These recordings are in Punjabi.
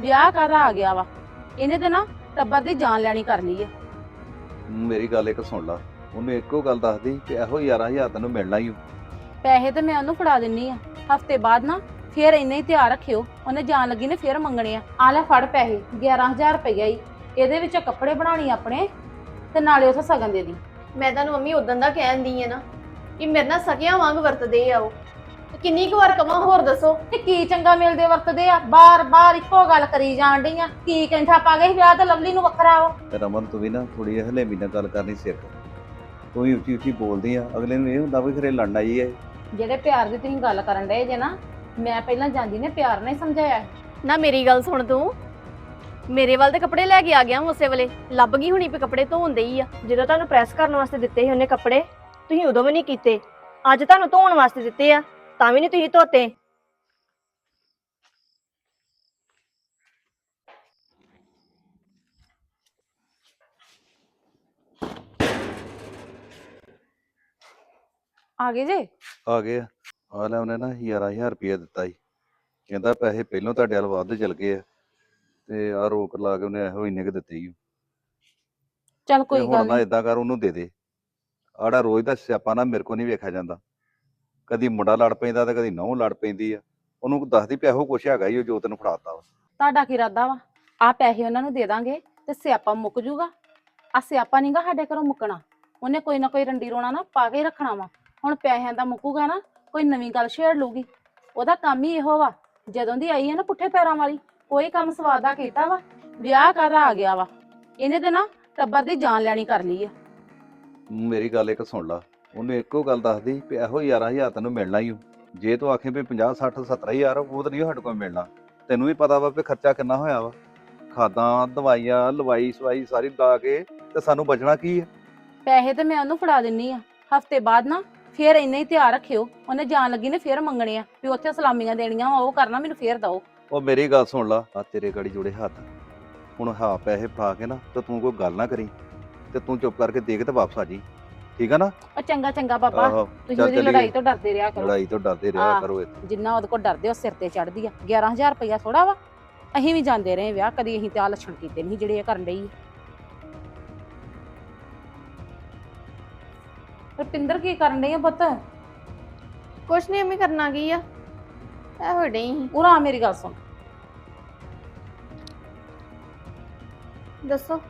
ਵਿਆਹ ਕਾਹਦਾ ਆ ਗਿਆ ਵਾ। ਇਹਨੇ ਤੇ ਨਾ ਟੱਬਰ ਦੀ ਜਾਨ ਲੈਣੀ ਕਰ ਲਈ ਆ। ਮੇਰੀ ਗੱਲ ਇੱਕ ਸੁਣ ਲਾ। ਉਹਨੂੰ ਇੱਕੋ ਗੱਲ ਦੱਸਦੀ ਕਿ ਇਹੋ 11000 ਤੈਨੂੰ ਮਿਲਣਾ ਹੀ ਓ। ਪੈਸੇ ਤੇ ਮੈਂ ਉਹਨੂੰ ਫੜਾ ਦਿੰਨੀ ਆ। ਹਫ਼ਤੇ ਬਾਅਦ ਨਾ ਫੇਰ ਇੰਨੇ ਹੀ ਤਿਆਰ ਰੱਖਿਓ। ਉਹਨੇ ਜਾਣ ਲੱਗੀ ਨੇ ਫੇਰ ਮੰਗਣੇ ਆ। ਆ ਲੈ ਫੜ ਪੈਸੇ 11000 ਰੁਪਈਆ ਹੀ। ਇਹਦੇ ਵਿੱਚੋਂ ਕੱਪੜੇ ਬਣਾਣੀ ਆਪਣੇ ਤੇ ਨਾਲੇ ਉਥੇ ਸਗਨ ਦੇ ਦੀ। ਮੈਂ ਤੁਹਾਨੂੰ ਮੰਮੀ ਉਦੋਂ ਦਾ ਕਹਿੰਦੀ ਆ ਨਾ ਕਿ ਮੇਰੇ ਨਾਲ ਸਕਿਆਂ ਵਾਂਗ ਵਰਤਦੇ ਆ ਉਹ। ਕਿੰਨੀ ਕੁ ਵਾਰ ਕਵਾਂ ਹੋਰ ਦੱਸੋ ਤੇ ਕੀ ਚੰਗਾ ਮਿਲਦੇ ਵਰਤਦੇ ਆ? ਬਾਰ-ਬਾਰ ਇੱਕੋ ਗੱਲ ਕਰੀ ਜਾਣ ਡਈ ਆ। ਕੀ ਕੈਂਠਾ ਪਾ ਗਈ ਵਿਆਹ ਤੇ? ਲਵਲੀ ਨੂੰ ਵੱਖਰਾ ਵਾ ਤੇ ਰਮਨ ਤੂੰ ਵੀ ਨਾ ਥੋੜੀ ਹਲੇਮੀ ਨਾਲ ਗੱਲ ਕਰਨੀ ਸਿੱਖ ਤੂੰ। ਵੀ ਉੱਚੀ ਉੱਚੀ ਬੋਲਦੀ ਆ। ਅਗਲੇ ਨੂੰ ਇਹ ਹੁੰਦਾ ਵੀ ਖਰੇ ਲੜਨ ਆਈ ਹੈ ਜਿਹੜੇ ਪਿਆਰ ਦੀ ਤੁਸੀਂ ਗੱਲ ਕਰਨ ਡਏ ਜੇ ਨਾ ਮੈਂ ਪਹਿਲਾਂ ਜਾਂਦੀ ਨੇ ਪਿਆਰ ਨਾਲ ਹੀ ਸਮਝਾਇਆ। ਨਾ ਮੇਰੀ ਗੱਲ ਸੁਣ ਤੂੰ। ਮੇਰੇ ਵੱਲ ਤੇ ਕੱਪੜੇ ਲੈ ਕੇ ਆ ਗਿਆ ਹਾਂ ਉਸੇ ਵੇਲੇ। ਲੱਭ ਗਈ ਹੁਣੀ ਵੀ ਕੱਪੜੇ ਧੋਂਦੇ ਹੀ ਆ। ਜਦੋਂ ਤੁਹਾਨੂੰ ਪ੍ਰੈਸ ਕਰਨ ਵਾਸਤੇ ਦਿੱਤੇ ਸੀ ਉਹਨੇ ਕੱਪੜੇ ਤੁਸੀਂ ਉਦੋਂ ਵੀ ਨਹੀਂ ਕੀਤੇ। ਅੱਜ ਤੁਹਾਨੂੰ ਧੋਣ ਵਾਸਤੇ ਦਿੱਤੇ ਆ। ਤਾਂ ਵੀ ਨਹੀਂ ਤੁਸੀਂ ਧੋਤੇ? ਆ ਗਏ ਜੇ? ਆ ਗਏ ਆ। ਆ ਲੈ ਉਹਨੇ ਨਾ 11000 ਰੁਪਏ ਦਿੱਤਾ ਸੀ। ਕਹਿੰਦਾ ਪੈਸੇ ਪਹਿਲੋਂ ਤੁਹਾਡੇ ਵੱਲ ਵੱਧ ਚਲ ਗਏ ਆ। ਤੇ ਆ ਰੋਕ ਲਾ ਕੇ ਉਹਨੇ ਇਹੋ ਇੰਨੇ ਕੁ ਦਿੱਤੇ ਹੀ ਚੱਲ ਕੋਈ ਹੁਣ ਗੱਲ ਨਾ ਨੀ। ਇਦਾਂ ਕਰ ਉਹਨੂੰ ਦੇ ਦੇ। ਆੜਾ ਰੋਜ਼ ਦਾ ਸਿਆਪਾ ਨਾ ਮੇਰੇ ਕੋ ਨਹੀਂ ਵੇਖਿਆ ਜਾਂਦਾ। ਕਦੀ ਮੁੰਡਾ ਲੜ ਪੈਂਦਾ ਤੇ ਕਦੀ ਨਹੁੰ ਲੜ ਪੈਂਦੀ ਆ। ਉਹਨੂੰ ਦੱਸਦੀ ਪਿਆ ਇਹੋ ਕੁਛ ਹੈਗਾ ਹੀ ਉਹ ਜੋ ਤੈਨੂੰ ਫੜਾਤਾ ਵਾ। ਤੁਹਾਡਾ ਕੀ ਇਰਾਦਾ ਵਾ? ਆ ਪੈਸੇ ਉਹਨਾਂ ਨੂੰ ਦੇ ਦਾਂਗੇ ਤੇ ਸਿਆਪਾ ਮੁੱਕ ਜੂਗਾ। ਆ ਸਿਆਪਾ ਨਹੀਂਗਾ ਸਾਡੇ ਘਰੋਂ ਮੁੱਕਣਾ। ਉਹਨੇ ਕੋਈ ਨਾ ਕੋਈ ਰੰਡੀ ਰੋਣਾ ਨਾ ਪਾ ਕੇ ਹੀ ਰੱਖਣਾ ਵਾ। ਹੁਣ ਪੈਸਿਆਂ ਦਾ ਮੁੱਕੂਗਾ ਨਾ ਕੋਈ ਨਵੀਂ ਗੱਲ ਛੇੜ ਲੂਗੀ ਉਹਦਾ ਕੰਮ ਹੀ ਇਹੋ ਵਾ। ਜਦੋਂ ਦੀ ਆਈ ਹੈ ਨਾ ਪੁੱਠੇ ਪੈਰਾਂ ਵਾਲੀ ਕੋਈ ਕੰਮ ਸਵਾਦ ਦਾ ਕੀਤਾ ਵਾ। ਵਿਆਹ ਕਾਹਦਾ ਆ ਗਿਆ ਵਾ। ਇਹਨੇ ਤੇ ਨਾ ਟੱਬਰ ਦੀ ਜਾਨ ਲੈਣੀ ਕਰ ਲਈ ਆ। ਮੇਰੀ ਗੱਲ ਇੱਕ ਸੁਣ ਲਾ। ਉਹਨੂੰ ਇੱਕੋ ਗੱਲ ਦੱਸਦੀ ਵੀ ਇਹੋ 11000 ਤੈਨੂੰ ਮਿਲਣਾ ਹੀ। ਜੇ ਤੂੰ ਆਖੇ ਵੀ 50 60 70000 ਉਹ ਤਾਂ ਨਹੀਂ ਸਾਡੇ ਕੋਲ ਮਿਲਣਾ। ਤੈਨੂੰ ਵੀ ਪਤਾ ਵਾ ਵੀ ਖਰਚਾ ਕਿੰਨਾ ਹੋਇਆ ਵਾ। ਖਾਦਾਂ ਦਵਾਈਆਂ ਲਵਾਈ ਸਵਾਈ ਸਾਰੀ ਲਾ ਕੇ ਤੇ ਸਾਨੂੰ ਬਚਣਾ ਕੀ ਹੈ ਪੈਸੇ ਤੇ ਮੈਂ ਉਹਨੂੰ ਫੜਾ ਦਿੰਨੀ ਆ। ਹਫ਼ਤੇ ਬਾਅਦ ਨਾ ਫੇਰ ਇੰਨੇ ਹੀ ਤਿਆਰ ਰੱਖਿਓ। ਉਹਨੇ ਜਾਣ ਲੱਗੀ ਨੇ ਫੇਰ ਮੰਗਣੇ ਆ ਵੀ ਉੱਥੇ ਸਲਾਮੀਆਂ ਦੇਣੀਆਂ ਵਾ ਉਹ ਕਰਨਾ ਮੈਨੂੰ ਫੇਰ ਦਓ। ਉਹ ਮੇਰੀ ਗੱਲ ਸੁਣ ਲਾ ਆ ਤੇਰੇ ਗਾੜੀ ਜੁੜੇ ਹੱਥ। ਹੁਣ ਹਾਂ ਪੈਸੇ ਫੜਾ ਕੇ ਨਾ ਤੇ ਤੂੰ ਕੋਈ ਗੱਲ ਨਾ ਕਰੀ ਤੇ ਤੂੰ ਚੁੱਪ ਕਰਕੇ ਦੇਖ ਤੇ ਵਾਪਸ ਆ ਜੀ। ਠੀਕ ਆ ਨਾ? ਉਹ ਚੰਗਾ ਚੰਗਾ ਬਾਬਾ। ਆਹੋ ਤੁਸੀਂ ਚੱਲ ਉਹਦੀ ਚੱਲੀਏ। ਲੜਾਈ ਤੋਂ ਡਰਦੇ ਰਿਹਾ ਕਰੋ। ਲੜਾਈ ਤੋਂ ਡਰਦੇ ਰਿਹਾ ਹਾਂ। ਕਰੋ ਇੱਥੇ। ਜਿੰਨਾ ਉਹਦੇ ਕੋਲ ਡਰਦੇ ਉਹ ਸਿਰ ਤੇ ਚੜਦੀ ਆ। 11000 ਰੁਪਇਆ ਥੋੜਾ ਵਾ। ਅਸੀਂ ਵੀ ਜਾਂਦੇ ਰਹੇ ਵਿਆਹ ਕਦੀ ਅਸੀਂ ਤੇ ਆ ਲੱਛਣ ਕੀਤੇ ਨਹੀਂ ਜਿਹੜੇ ਇਹ ਕਰਨ ਡਈ ਰੁਪਿੰਦਰ ਕੀ ਕਰਨ ਡਈ ਆ ਪੁੱਤ? ਕੁਛ ਨਹੀਂ ਅੰਮੀ ਕਰਨਾ ਕੀ ਆ? ਐ ਹੋ ਡਈ। ਉਰਾ ਮੇਰੀ ਗੱਲ ਸੁਣ। ਦੱਸੋ।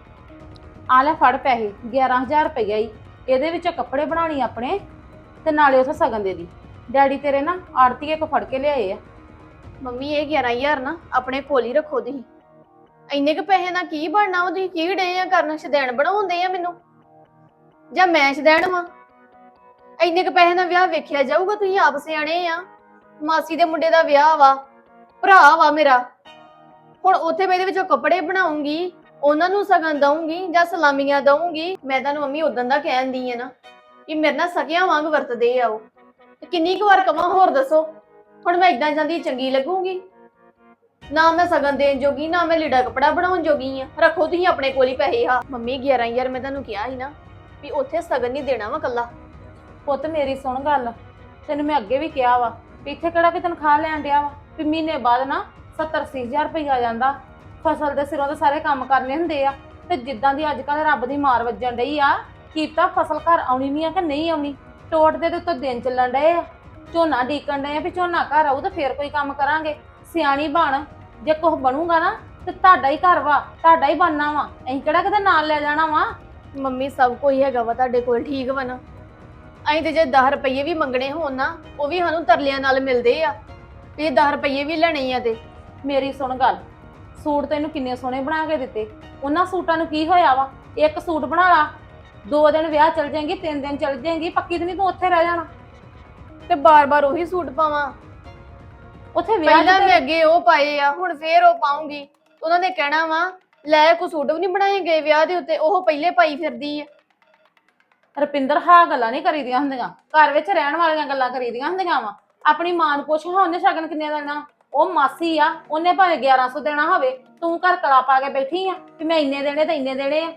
ਆ ਲੈ ਫੜ ਪੈਸੇ 11000 ਰੁਪਇਆ ਹੀ ਇਹਦੇ ਵਿੱਚੋਂ ਕੱਪੜੇ ਬਣਾਣੀ ਆਪਣੇ ਤੇ ਨਾਲੇ ਉਥੇ ਸਗਨ ਦੇ ਦੀ। ਡੈਡੀ ਤੇਰੇ ਨਾ ਆੜਤੀਏ ਕੋ ਫੜ ਕੇ ਲਿਆਏ ਆ। ਮੰਮੀ, ਇਹ 11000 ਨਾ ਆਪਣੇ ਕੋਲ ਹੀ ਰੱਖੋ ਤੁਸੀਂ। ਇੰਨੇ ਕ ਪੈਸੇ ਨਾਲ ਕੀ ਬਣਨਾ ਉਹ ਤੁਸੀਂ ਕੀ ਡੇ ਆ ਕਰਨ? ਸ਼ਦੈਣ ਬਣਾਉਂਦੇ ਆ ਮੈਨੂੰ। ਜਾਂ ਮੈਂ ਸ਼ਦੈਣ ਵਾਂ? ਇੰਨੇ ਕ ਪੈਸੇ ਨਾਲ ਵਿਆਹ ਵੇਖਿਆ ਜਾਊਗਾ? ਤੁਸੀਂ ਆਪ ਸਿਆਣੇ ਆ। ਮਾਸੀ ਦੇ ਮੁੰਡੇ ਦਾ ਵਿਆਹ ਵਾ, ਭਰਾ ਵਾ ਮੇਰਾ। ਹੁਣ ਉੱਥੇ ਮੈਂ ਇਹਦੇ ਵਿੱਚੋਂ ਕੱਪੜੇ ਬਣਾਉਂਗੀ। ਉਹਨਾਂ ਨੂੰ ਸਗਨ ਦਊਂਗੀ ਜਾਂ ਸਲਾਮੀਆਂ ਦਊਂਗੀ, ਮੈਂ ਤੁਹਾਨੂੰ ਮੰਮੀ ਉਦੋਂ ਦਾ ਕਹਿੰਦੀ ਆ ਨਾ ਕਿ ਮੇਰੇ ਨਾਲ ਸਕਿਆਂ ਵਾਂਗ ਵਰਤਦੇ ਆ ਉਹ। ਤੇ ਕਿੰਨੀ ਕੁ ਵਾਰ ਕਵਾਂ, ਹੋਰ ਦੱਸੋ, ਹੁਣ ਮੈਂ ਇਦਾਂ ਜਾਂਦੀ ਚੰਗੀ ਲੱਗੂਗੀ? ਨਾ ਮੈਂ ਸਗਨ ਦੇਣ ਜੋਗੀ, ਨਾ ਮੈਂ ਲੀੜਾ ਕਪੜਾ ਬਣਾਉਣ ਜੋਗੀ ਆ। ਰੱਖੋ ਤੁਸੀਂ ਆਪਣੇ ਕੋਲ ਹੀ ਪੈਸੇ ਆ। ਮੰਮੀ 11000 ਮੈਂ ਤੁਹਾਨੂੰ ਕਿਹਾ ਸੀ ਨਾ ਵੀ ਉੱਥੇ ਸਗਨ ਨਹੀਂ ਦੇਣਾ ਵਾ ਕੱਲਾ ਪੁੱਤ, ਮੇਰੀ ਸੁਣ ਗੱਲ। ਤੈਨੂੰ ਮੈਂ ਅੱਗੇ ਵੀ ਕਿਹਾ ਵਾ ਵੀ ਇੱਥੇ ਕਿਹੜਾ ਕਿ ਤਨਖਾਹ ਲੈਣ ਡਿਆ ਵਾ? ਵੀ ਮਹੀਨੇ ਬਾਅਦ ਨਾ 70 ਹਜ਼ਾਰ ਰੁਪਈਆ ਆ ਜਾਂਦਾ। ਫਸਲ ਦੇ ਸਿਰੋਂ ਦੇ ਸਾਰੇ ਕੰਮ ਕਰਨੇ ਹੁੰਦੇ ਆ। ਤੇ ਜਿੱਦਾਂ ਦੀ ਅੱਜ ਕੱਲ੍ਹ ਰੱਬ ਦੀ ਮਾਰ ਵੱਜਣ ਡਈ ਆ ਕੀਤਾ ਫਸਲ ਘਰ ਆਉਣੀ ਨਹੀਂ ਆ ਕਿ ਨਹੀਂ ਆਉਣੀ। ਟੋਟ ਦੇ ਉੱਤੋਂ ਦਿਨ ਚੱਲਣ ਡਏ ਆ। ਝੋਨਾ ਡੀਕਣ ਡਏ ਆ ਵੀ ਝੋਨਾ ਘਰ ਆਊ ਤਾਂ ਫੇਰ ਕੋਈ ਕੰਮ ਕਰਾਂਗੇ। ਸਿਆਣੀ ਬਣ ਜੇ ਕੁਝ ਬਣੂਗਾ ਨਾ ਤੇ ਤੁਹਾਡਾ ਹੀ ਘਰ ਵਾ ਤੁਹਾਡਾ ਹੀ ਬਣਨਾ ਵਾ। ਅਸੀਂ ਕਿਹੜਾ ਕਿਤੇ ਨਾਲ ਲੈ ਜਾਣਾ ਵਾ? ਮੰਮੀ ਸਭ ਕੋਈ ਹੈਗਾ ਵਾ ਤੁਹਾਡੇ ਕੋਲ ਠੀਕ ਵਾ ਨਾ? ਅਸੀਂ ਤੇ ਜੇ 10 ਰੁਪਏ ਵੀ ਮੰਗਣੇ ਹੋਣ ਨਾ ਉਹ ਵੀ ਸਾਨੂੰ ਤਰਲਿਆਂ ਨਾਲ ਮਿਲਦੇ ਆ। ਵੀ ਇਹ 10 ਰੁਪਏ ਵੀ ਲੈਣੇ ਆ ਤੇ। ਮੇਰੀ ਸੁਣ ਗੱਲ। ਸੂਟ ਤੈਨੂੰ ਕਿੰਨੇ ਸੋਹਣੇ ਬਣਾ ਕੇ ਦਿੱਤੇ? ਉਹਨਾਂ ਸੂਟਾਂ ਨੂੰ ਕੀ ਹੋਇਆ ਵਾ? ਇੱਕ ਸੂਟ ਬਣਾ ਲਾ ਦੋ ਦਿਨ ਵਿਆਹ ਚਲ ਜਾਏਗੀ ਤਿੰਨ ਦਿਨ ਚਲ ਜਾਏਗੀ ਪੱਕੀ ਤੇ ਨਹੀਂ ਤੂੰ ਉੱਥੇ ਰਹਿ ਜਾਣਾ? ਤੇ ਬਾਰ-ਬਾਰ ਉਹੀ ਸੂਟ ਪਾਵਾਂ। ਉੱਥੇ ਵਿਆਹ ਪਹਿਲਾਂ ਮੈਂ ਅੱਗੇ ਉਹ ਪਾਏ ਆ ਹੁਣ ਫੇਰ ਉਹ ਪਾਉਂਗੀ। ਉਹਨਾਂ ਨੇ ਕਹਿਣਾ ਵਾ ਲੈ ਕੋ ਸੂਟ ਵੀ ਨਹੀਂ ਬਣਾਏ ਗਏ ਵਿਆਹ ਦੇ ਉੱਤੇ ਉਹ ਪਹਿਲੇ ਪਾਈ ਫਿਰਦੀ ਆ। ਰਪਿੰਦਰ ਹਾਂ ਗੱਲਾਂ ਨਹੀਂ ਕਰੀਦੀਆਂ ਹੁੰਦੀਆਂ। ਘਰ ਵਿੱਚ ਰਹਿਣ ਵਾਲੀਆਂ ਗੱਲਾਂ ਕਰੀਦੀਆਂ ਹੁੰਦੀਆਂ ਵਾ। ਆਪਣੀ ਮਾਂ ਨੂੰ ਪੁੱਛ ਹਾਂ ਉਹਨੇ ਸ਼ਗਨ ਕਿੰਨੇ ਦੇਣਾ? ਉਹ ਮਾਸੀ ਆ ਉਹਨੇ ਭਾਵੇਂ 1100 ਦੇਣਾ ਹੋਵੇ ਤੂੰ ਘਰ ਕਲਾ ਪਾ ਕੇ ਬੈਠੀ ਆ ਕਿ ਮੈਂ ਇੰਨੇ ਦੇਣੇ ਤੇ ਇੰਨੇ ਦੇਣੇ ਆ।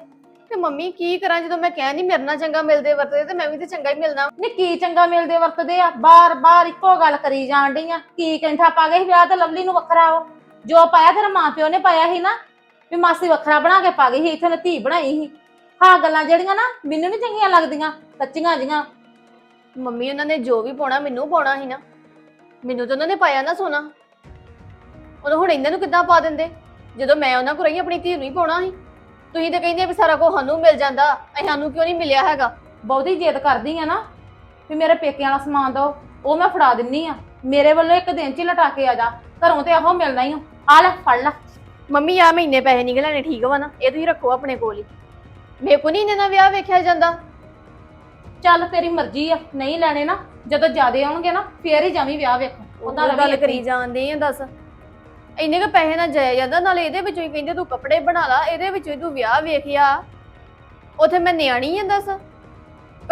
ਤੇ ਮੰਮੀ ਕੀ ਕਰਾਂ ਜਦੋਂ ਮੈਂ ਕਹਿੰਦੀ ਮੇਰੇ ਨਾਲ ਚੰਗਾ ਮਿਲਦੇ ਵਰਤਦੇ ਤੇ ਮੈਂ ਵੀ ਤੇ ਚੰਗਾ ਹੀ ਮਿਲਣਾ ਨੀ ਕੀ ਚੰਗਾ ਮਿਲਦੇ ਵਰਤਦੇ ਆ? ਬਾਰ ਬਾਰ ਇੱਕੋ ਗੱਲ ਕਰੀ ਜਾਣ ਡਈ ਆ। ਕੀ ਕੈਂਠਾ ਪਾ ਗਈ ਵਿਆਹ ਤੇ ਲਵਲੀ ਨੂੰ ਵੱਖਰਾ ਵਾ। ਜੋ ਪਾਇਆ ਤੇਰੇ ਮਾਪਿਓ ਨੇ ਪਾਇਆ ਸੀ ਨਾ ਵੀ ਮਾਸੀ ਵੱਖਰਾ ਬਣਾ ਕੇ ਪਾ ਗਈ ਸੀ ਇੱਥੇ ਨੇ ਧੀ ਬਣਾਈ ਸੀ। ਹਾਂ ਗੱਲਾਂ ਜਿਹੜੀਆਂ ਨਾ ਮੈਨੂੰ ਨਹੀਂ ਚੰਗੀਆਂ ਲੱਗਦੀਆਂ ਕੱਚੀਆਂ ਜੀਆਂ ਮੰਮੀ ਉਹਨਾਂ ਨੇ ਜੋ ਵੀ ਪਾਉਣਾ ਮੈਨੂੰ ਪਾਉਣਾ ਸੀ ਨਾ। ਮੈਨੂੰ ਤਾਂ ਉਹਨਾਂ ਨੇ ਪਾਇਆ ਨਾ ਸੋਨਾ। ਉਹ ਹੁਣ ਇਹਨਾਂ ਨੂੰ ਕਿੱਦਾਂ ਪਾ ਦਿੰਦੇ? ਜਦੋਂ ਮੈਂ ਉਹਨਾਂ ਕੋਲ ਰਹੀ ਆਪਣੀ ਧੀ ਨੂੰ ਹੀ ਪਾਉਣਾ ਸੀ। ਤੁਸੀਂ ਤਾਂ ਕਹਿੰਦੇ ਵੀ ਸਾਰਾ ਕੁਝ ਸਾਨੂੰ ਮਿਲ ਜਾਂਦਾ ਅਸੀਂ ਸਾਨੂੰ ਕਿਉਂ ਨਹੀਂ ਮਿਲਿਆ ਹੈਗਾ? ਬਹੁਤੀ ਜਿੱਦ ਕਰਦੀ ਆ ਨਾ ਵੀ ਮੇਰੇ ਪੇਕਿਆਂ ਵਾਲਾ ਸਮਾਨ ਦੋ ਉਹ ਮੈਂ ਫੜਾ ਦਿੰਨੀ ਆ। ਮੇਰੇ ਵੱਲੋਂ ਇੱਕ ਦਿਨ ਚ ਹੀ ਲਟਾ ਕੇ ਆ ਜਾ ਘਰੋਂ ਤੇ ਆਹੋ ਮਿਲਣਾ ਹੀ ਆ। ਆ ਲੈ ਫੜ ਲੈ। ਮੰਮੀ ਆ ਮਹੀਨੇ ਪੈਸੇ ਨਹੀਂ ਲੈਣੇ ਠੀਕ ਵਾ ਨਾ? ਇਹ ਤੁਸੀਂ ਰੱਖੋ ਆਪਣੇ ਕੋਲ ਹੀ। ਮੇਰੇ ਕੋ ਨਹੀਂ ਇਹਨਾਂ ਦਾ ਵਿਆਹ ਵੇਖਿਆ ਜਾਂਦਾ। ਚੱਲ ਤੇਰੀ ਮਰਜ਼ੀ ਆ ਨਹੀਂ ਲੈਣੇ ਨਾ ਜਦੋਂ ਜ਼ਿਆਦੇ ਆਉਣਗੇ ਨਾ ਫੇਰ ਹੀ ਜਾਵੀਂ ਵਿਆਹ ਵੇਖ ਉਹਦਾ ਗੱਲ ਕਰੀ ਜਾਂਦੇ ਆ ਦੱਸ। ਇੰਨੇ ਕ ਪੈਸੇ ਨਾਲ ਜਾਇਆ ਜਾਂਦਾ, ਨਾਲੇ ਇਹਦੇ ਵਿੱਚੋਂ ਹੀ ਕਹਿੰਦੇ ਤੂੰ ਕੱਪੜੇ ਬਣਾ ਲਾ, ਇਹਦੇ ਵਿੱਚੋਂ ਹੀ ਤੂੰ ਵਿਆਹ ਵੇਖਿਆ ਉਥੇ ਮੈਂ ਨਿਆਣੀ ਆ ਦੱਸ।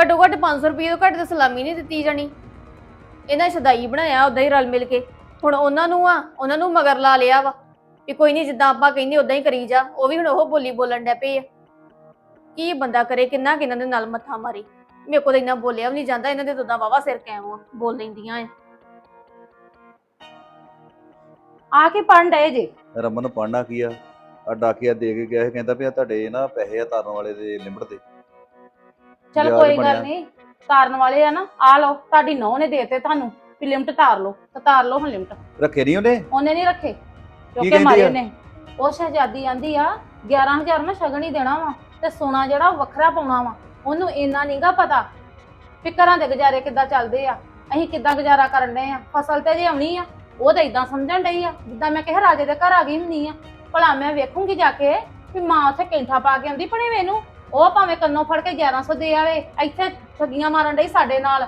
ਘੱਟੋ ਘੱਟ 500 ਰੁਪਏ ਤੋਂ ਘੱਟ ਤਾਂ ਸਲਾਮੀ ਨਹੀਂ ਦਿੱਤੀ ਜਾਣੀ। ਇਹਨਾਂ ਸ਼ਦਾਈ ਬਣਾਇਆ ਉਦਾਂ ਹੀ ਰਲ ਮਿਲ ਕੇ। ਹੁਣ ਉਹਨਾਂ ਨੂੰ ਆ, ਉਹਨਾਂ ਨੂੰ ਮਗਰ ਲਾ ਲਿਆ ਵਾ ਵੀ ਕੋਈ ਨਹੀਂ ਜਿੱਦਾਂ ਆਪਾਂ ਕਹਿੰਦੇ ਉਦਾਂ ਹੀ ਕਰੀ ਜਾ। ਉਹ ਵੀ ਹੁਣ ਉਹ ਬੋਲੀ ਬੋਲਣ ਡੈ ਪਏ ਆ। ਕੀ ਬੰਦਾ ਕਰੇ, ਕਿੰਨਾ ਕਿੰਨਾਂ ਦੇ ਨਾਲ ਮੱਥਾ ਮਾਰੀ। ਮੇਰੇ ਕੋਲ ਇੰਨਾ ਬੋਲਿਆ ਵੀ ਨਹੀਂ ਜਾਂਦਾ, ਇਹਨਾਂ ਦੇ ਤਾਂ ਉਦਾਂ ਵਾਵਾ ਸਿਰ ਕੈਮ ਬੋਲ ਲੈਂਦੀਆਂ ਆ। ਆ ਕੇ ਪੜਨ ਡਏ ਜੇ। ਰਮਨ ਪੜਨਾ ਕੀ ਆ? ਆ ਡਾਕੀਆ ਦੇ ਕੇ ਗਿਆ ਸੀ ਕਹਿੰਦਾ ਵੀ ਆ ਤੁਹਾਡੇ ਨਾ ਪੈਸੇ ਆ ਤਾਰਨ ਵਾਲੇ ਦੇ ਲਿਮਟ ਦੇ ਚੱਲ ਵਿਆਜ ਕੋਈ ਬਣਿਆ। ਗੱਲ ਨਹੀਂ ਤਾਰਨ ਵਾਲੇ ਆ ਨਾ ਆ ਲਓ ਤੁਹਾਡੀ ਨੌ ਨੇ ਦੇਤੇ ਤੁਹਾਨੂੰ ਵੀ ਲਿਮਟ ਤਾਰ ਲਓ ਤਾਂ ਤਾਰ ਲਓ ਹੁਣ ਲਿਮਟ। ਰੱਖੇ ਨਹੀਂ ਉਹਨੇ? ਉਹਨੇ ਨਹੀਂ ਰੱਖੇ ਕਿਉਂਕਿ ਕਹਿੰਦੀ ਮਾਰੇ ਆ? ਉਹ ਸ਼ਹਿਜ਼ਾਦੀ ਆਂਦੀ ਆ 11000 ਨਾ ਸ਼ਗਨ ਹੀ ਦੇਣਾ ਵਾ ਤੇ ਸੋਨਾ ਜਿਹੜਾ ਉਹ ਵੱਖਰਾ ਪਾਉਣਾ ਵਾ ਉਹਨੂੰ ਇੰਨਾ ਨਹੀਂਗਾ ਪਤਾ ਵੀ ਘਰਾਂ ਦੇ ਗੁਜ਼ਾਰੇ ਕਿੱਦਾਂ ਚੱਲਦੇ ਆ ਅਸੀਂ ਕਿੱਦਾਂ ਗੁਜ਼ਾਰਾ ਕਰਨ ਡਏ ਆ ਫਸਲ ਤੇ ਜੇ ਆਉਣੀ ਆ ਉਹ ਤਾਂ ਇਦਾਂ ਸਮਝਣ ਡਈ ਆ, ਜਿੱਦਾਂ ਮੈਂ ਕਿਹਾ ਰਾਜੇ ਦੇ ਘਰ ਆ ਗਈ ਹੁੰਦੀ ਆ। ਭਲਾ ਮੈਂ ਵੇਖੂੰਗੀ ਜਾ ਕੇ ਵੀ ਮਾਂ ਉੱਥੇ ਕੈਂਠਾ ਪਾ ਕੇ ਆਉਂਦੀ ਭਣੇ ਮੈਨੂੰ ਉਹ ਭਾਵੇਂ ਕੰਨੋਂ ਫੜ ਕੇ 1100 ਦੇ ਆਵੇ, ਇੱਥੇ ਠੱਗੀਆਂ ਮਾਰਨ ਡਈ ਸਾਡੇ ਨਾਲ।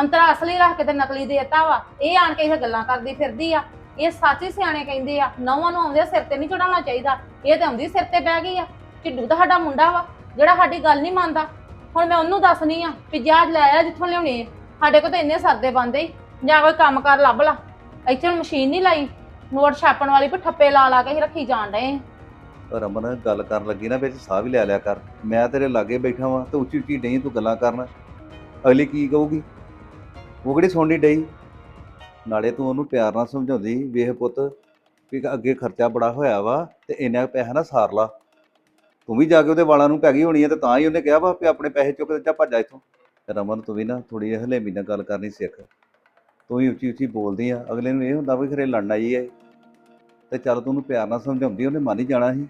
ਅੰਤਰਾ ਅਸਲੀ ਰੱਖ ਕੇ ਤੇ ਨਕਲੀ ਦੇਤਾ ਵਾ। ਇਹ ਆਣ ਕੇ ਇਹ ਗੱਲਾਂ ਕਰਦੀ ਫਿਰਦੀ ਆ। ਇਹ ਸੱਚ ਹੀ ਸਿਆਣੇ ਕਹਿੰਦੇ ਆ, ਨੌਵਾਂ ਨੂੰ ਆਉਂਦੇ ਸਿਰ ਤੇ ਨਹੀਂ ਚੜਾਉਣਾ ਚਾਹੀਦਾ। ਇਹ ਤਾਂ ਆਉਂਦੀ ਸਿਰ ਤੇ ਬਹਿ ਗਈ ਆ। ਢਿੱਡੂ ਤਾਂ ਸਾਡਾ ਮੁੰਡਾ ਵਾ, ਜਿਹੜਾ ਸਾਡੀ ਗੱਲ ਨਹੀਂ ਮੰਨਦਾ। ਹੁਣ ਮੈਂ ਉਹਨੂੰ ਦੱਸਣੀ ਆ ਵੀ ਜਾ ਲੈ ਆ, ਜਿੱਥੋਂ ਲਿਆਉਣੀ ਆ। ਸਾਡੇ ਕੋਲ ਤਾਂ ਇੰਨੇ ਸਰਦੇ ਬੰਦੇ ਹੀ। ਜਾਂ ਕੋਈ ਕੰਮ ਕਰ ਲੱਭ ਲਾ। ਇੱਥੇ ਹੁਣ ਮਸ਼ੀਨ ਨਹੀਂ ਲਾਈ। ਨੋਟ ਛਾਪਣ ਵਾਲੀ ਵੀ ਠੱਪੇ ਲਾ ਲਾ ਕੇ ਹੀ ਰੱਖੀ ਜਾਣ ਡਏ ਰਮਨ, ਗੱਲ ਕਰਨ ਲੱਗੀ ਨਾ ਵਿੱਚ, ਸਾਹ ਵੀ ਲੈ ਲਿਆ ਕਰ। ਮੈਂ ਤੇਰੇ ਲਾਗੇ ਬੈਠਾ ਵਾਂ, ਤੇ ਉੱਚੀ ਉੱਚੀ ਨਹੀਂ ਤੂੰ ਗੱਲਾਂ ਕਰਨ। ਅਗਲੀ ਕੀ ਕਹੂਗੀ? ਉਹ ਕਿਹੜੀ ਸੁਣਨੀ ਡਈ ਨਾਲੇ ਤੂੰ ਉਹਨੂੰ ਪਿਆਰ ਨਾਲ ਸਮਝਾਉਂਦੀ, ਵੇਖ ਪੁੱਤ, ਵੀ ਅੱਗੇ ਖਰਚਾ ਬੜਾ ਹੋਇਆ ਵਾ, ਤੇ ਇੰਨਾ ਪੈਸਾ ਨਾ ਸਾਰ ਲਾ। ਤੂੰ ਵੀ ਜਾ ਕੇ ਉਹਦੇ ਵਾਲਾਂ ਨੂੰ ਪੈ ਗਈ ਹੋਣੀ ਹੈ ਤੇ ਤਾਂ ਹੀ ਉਹਨੇ ਕਿਹਾ ਵਾ ਵੀ ਆਪਣੇ ਪੈਸੇ ਚੁੱਕ ਤੇ ਜਾ ਭੱਜ ਜਾ ਇੱਥੋਂ। ਰਮਨ, ਤੂੰ ਵੀ ਨਾ ਥੋੜੀ ਹਲੇਮੀ ਨਾਲ ਗੱਲ ਕਰਨੀ ਸਿੱਖ। ਤੂੰ ਹੀ ਉੱਚੀ ਉੱਚੀ ਬੋਲਦੀ ਆ, ਅਗਲੇ ਨੂੰ ਇਹ ਹੁੰਦਾ ਵੀ ਖਰੇ ਲੜਨ ਆਈ ਹੈ ਤੇ ਚੱਲ ਤੂੰ ਉਹਨੂੰ ਪਿਆਰ ਨਾਲ ਸਮਝਾਉਂਦੀ, ਉਹਨੇ ਮੰਨ ਹੀ ਜਾਣਾ ਸੀ।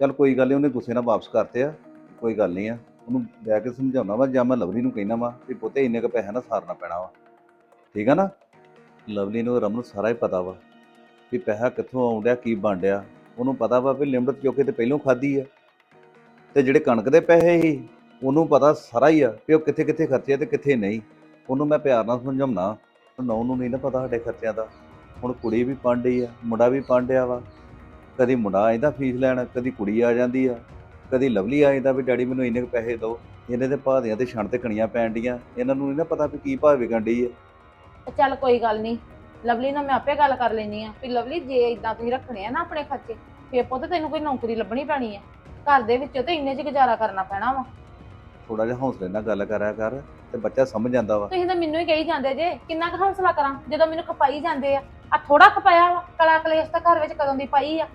ਚੱਲ ਕੋਈ ਗੱਲ ਨਹੀਂ ਉਹਨੇ ਗੁੱਸੇ ਨਾਲ ਵਾਪਸ ਕਰਤੇ ਆ, ਕੋਈ ਗੱਲ ਨਹੀਂ ਆ। ਉਹਨੂੰ ਬਹਿ ਕੇ ਸਮਝਾਉਣਾ ਵਾ, ਜਾਂ ਮੈਂ ਲਵਲੀ ਨੂੰ ਕਹਿਣਾ ਵਾ ਵੀ ਪੁੱਤੇ ਇੰਨੇ ਕ ਪੈਸੇ ਨਾ ਸਾਰਨਾ ਪੈਣਾ ਵਾ। ਠੀਕ ਆ ਨਾ? ਲਵਲੀ ਨੂੰ ਰਮਨ ਨੂੰ ਸਾਰਾ ਹੀ ਪਤਾ ਵਾ ਵੀ ਪੈਸਾ ਕਿੱਥੋਂ ਆਉਂਦਿਆ ਕੀ ਬਣਦਿਆ ਉਹਨੂੰ ਪਤਾ ਵਾ ਵੀ ਲਿਮਟ ਚੋਕੇ ਤੇ ਪਹਿਲੋਂ ਖਾਦੀ ਆ। ਤੇ ਜਿਹੜੇ ਕਣਕ ਦੇ ਪੈਸੇ ਸੀ, ਉਹਨੂੰ ਪਤਾ ਸਾਰਾ ਹੀ ਆ ਵੀ ਉਹ ਕਿੱਥੇ ਕਿੱਥੇ ਖਰਚੇ ਆ ਤੇ ਕਿੱਥੇ ਨਹੀਂ। ਉਹਨੂੰ ਮੈਂ ਪਿਆਰ ਨਾਲ ਸਮਝਾਉਣਾ ਨੌ ਨੂੰ ਨਹੀਂ ਨਾ ਪਤਾ ਸਾਡੇ ਖਰਚਿਆਂ ਦਾ। ਹੁਣ ਕੁੜੀ ਵੀ ਪੜ੍ਹਨ ਆ, ਮੁੰਡਾ ਵੀ ਪੜ੍ਹਨ ਵਾ। ਕਦੀ ਮੁੰਡਾ ਇਹਦਾ ਫੀਸ ਲੈਣ, ਕਦੀ ਕੁੜੀ ਆ ਜਾਂਦੀ ਆ। ਕਦੀ ਲਵਲੀ ਆ ਜਾਂਦਾ ਵੀ ਡੈਡੀ ਮੈਨੂੰ ਇੰਨੇ ਕੁ ਪੈਸੇ ਦਿਓ। ਇਹਨੇ ਤੇ ਭਾਦਿਆਂ ਤੇ ਛਣ ਤੇ ਕਣੀਆਂ ਪੈਣ ਡੀਆਂ। ਇਹਨਾਂ ਨੂੰ ਨਹੀਂ ਨਾ ਪਤਾ ਵੀ ਕੀ ਭਾਅ ਵਿਕਣ ਡਈ ਆ। ਤੇ ਚੱਲ ਕੋਈ ਗੱਲ ਨਹੀਂ। ਲਵਲੀ ਨਾਲ ਮੈਂ ਆਪੇ ਗੱਲ ਕਰ ਲੈਣੀ ਆ ਵੀ ਲਵਲੀ, ਜੇ ਇਦਾਂ ਤੁਸੀਂ ਰੱਖਣੇ ਆ ਨਾ ਆਪਣੇ ਖਰਚੇ, ਫੇਰ ਪੁੱਤ ਤੈਨੂੰ ਕੋਈ ਨੌਕਰੀ ਲੱਭਣੀ ਪੈਣੀ ਆ। ਘਰ ਦੇ ਵਿੱਚੋਂ ਤੇ ਇੰਨੇ 'ਚ ਗੁਜ਼ਾਰਾ ਕਰਨਾ ਪੈਣਾ ਵਾ। ਥੋੜਾ ਜਿਹਾ ਹੌਸਲੇ ਨਾਲ ਗੱਲ ਕਰਿਆ ਕਰ ਤੇ ਬੱਚਾ ਸਮਝ ਜਾਂਦਾ ਵਾ। ਤੁਸੀਂ ਤਾਂ ਮੈਨੂੰ ਹੀ ਕਹੀ ਜਾਂਦੇ ਜੇ, ਕਿੰਨਾ ਕੁ ਹੌਸਲਾ ਕਰਾਂ? ਜਦੋਂ ਮੈਨੂੰ ਖਪਾਈ ਜਾਂਦੇ ਆ। ਆ ਥੋੜਾ ਖਪਾਇਆ ਵਾ, ਕਲਾ ਕਲੇਸ਼ ਤਾਂ ਘਰ ਵਿੱਚ ਕਦੋਂ ਦੀ ਪਾਈ ਆ।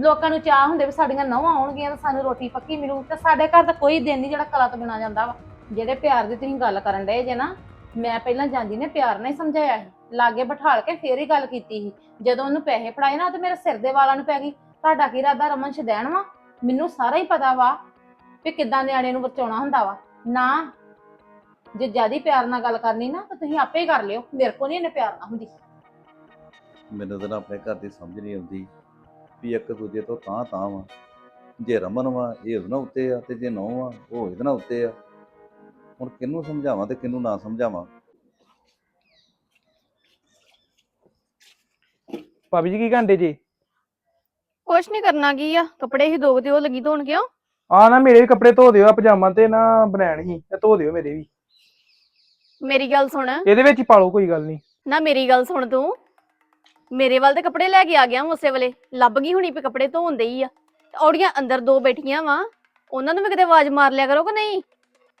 ਲੋਕਾਂ ਨੂੰ ਚਾਹ ਹੁੰਦੇ ਵੀ ਸਾਡੀਆਂ ਨਹੁੰਆਂ ਆਉਣਗੀਆਂ ਤਾਂ ਸਾਨੂੰ ਰੋਟੀ ਪੱਕੀ ਮਿਲੂ, ਤੇ ਸਾਡੇ ਘਰ ਦਾ ਕੋਈ ਦਿਨ ਨਹੀਂ ਜਿਹੜਾ ਕਲਾ ਤੋਂ ਬਿਨਾ ਜਾਂਦਾ ਵਾ। ਜਿਹੜੇ ਪਿਆਰ ਦੀ ਤੁਸੀਂ ਗੱਲ ਕਰਨ ਡਏ ਜੇ ਨਾ, ਮੈਂ ਪਹਿਲਾਂ ਜਾਂਦੀ ਨੇ ਪਿਆਰ ਨਾਲ ਹੀ ਸਮਝਾਇਆ ਸੀ। ਲਾਗੇ ਬਿਠਾਲ ਕੇ ਫੇਰ ਹੀ ਗੱਲ ਕੀਤੀ ਸੀ। ਜਦੋਂ ਉਹਨੂੰ ਪੈਸੇ ਫੜਾਏ ਨਾ, ਤੇ ਮੇਰੇ ਸਿਰ ਦੇ ਵਾਲਾਂ ਨੂੰ ਪੈ ਗਈ। ਤੁਹਾਡਾ ਕੀ ਇਰਾਦਾ ਰਮਨ ਛਦੈਣ ਵਾ? ਮੈਨੂੰ ਸਾਰਾ ਹੀ ਪਤਾ ਵਾ। ਵੀ ਕਿੱਦਾਂ ਨਿਆਣੇ ਨੂੰ ਬਚਾਉਣਾ ਹੁੰਦਾ ਵਾ। ਨਾ ਜੇ ਜਿਆਦੀ ਪਿਆਰ ਨਾਲ ਗੱਲ ਕਰਨੀ ਨਾ ਤਾਂ ਤੁਸੀਂ ਆਪੇ ਹੀ ਕਰ ਲਿਓ। ਮੇਰੇ ਕੋਲ ਨਹੀਂ ਇਹਨੇ ਪਿਆਰ ਨਾਲ ਹੁੰਦੀ। ਮੈਨੂੰ ਤਾਂ ਨਾ ਆਪਣੇ ਘਰ ਦੀ ਸਮਝ ਨਹੀਂ ਆਉਂਦੀ ਵੀ ਇੱਕ ਦੂਜੇ ਤੋਂ ਤਾਂ ਤਾਂ ਵਾ। ਜੇ ਰਮਨ ਵਾ ਇਹ ਉਹਦੇ ਨਾਲ ਉੱਤੇ ਆ ਤੇ ਜੇ ਨੌ ਆ ਉਹ ਇਹਦੇ ਨਾਲ ਉੱਤੇ ਆ। ਹੁਣ ਕਿਹਨੂੰ ਸਮਝਾਵਾਂ ਤੇ ਕਿਹਨੂੰ ਨਾ ਸਮਝਾਵਾਂ? ਭਾਬੀ ਜੀ ਕੀ ਘੰਟੇ ਜੀ? ਕੁਛ ਨਹੀਂ ਕਰਨਾ ਕੀ ਆ? ਕੱਪੜੇ ਹੀ ਦੋ ਤੇ ਉਹ ਲੱਗੀ ਧੋਣ ਕਿਉਂ? ਆ ਨਾ ਮੇਰੇ ਵੀ ਕੱਪੜੇ ਧੋ ਦਿਓ ਆ ਪਜਾਮਾ ਤੇ ਨਾ ਬਨੈਣ ਹੀ ਤੇ ਧੋ ਦਿਓ ਮੇਰੇ ਵੀ। ਮੇਰੀ ਗੱਲ ਸੁਣ। ਇਹਦੇ ਵਿੱਚ ਹੀ ਪਾ ਲਓ ਕੋਈ ਗੱਲ ਨਹੀਂ। ਨਾ ਮੇਰੀ ਗੱਲ ਸੁਣ ਤੂੰ। ਮੇਰੇ ਵੱਲ ਤੇ ਕੱਪੜੇ ਲੈ ਕੇ ਆ ਗਿਆ ਉਸੇ ਵੇਲੇ। ਲੱਭ ਗਈ ਹੁਣੀ ਵੀ ਕੱਪੜੇ ਧੋਣ ਦੇਈ ਆ। ਤੇ ਔੜੀਆਂ ਅੰਦਰ ਦੋ ਬੈਠੀਆਂ ਵਾ। ਉਹਨਾਂ ਨੂੰ ਵੀ ਕਿਤੇ ਆਵਾਜ਼ ਮਾਰ ਲਿਆ ਕਰੋ ਕਿ ਨਹੀਂ?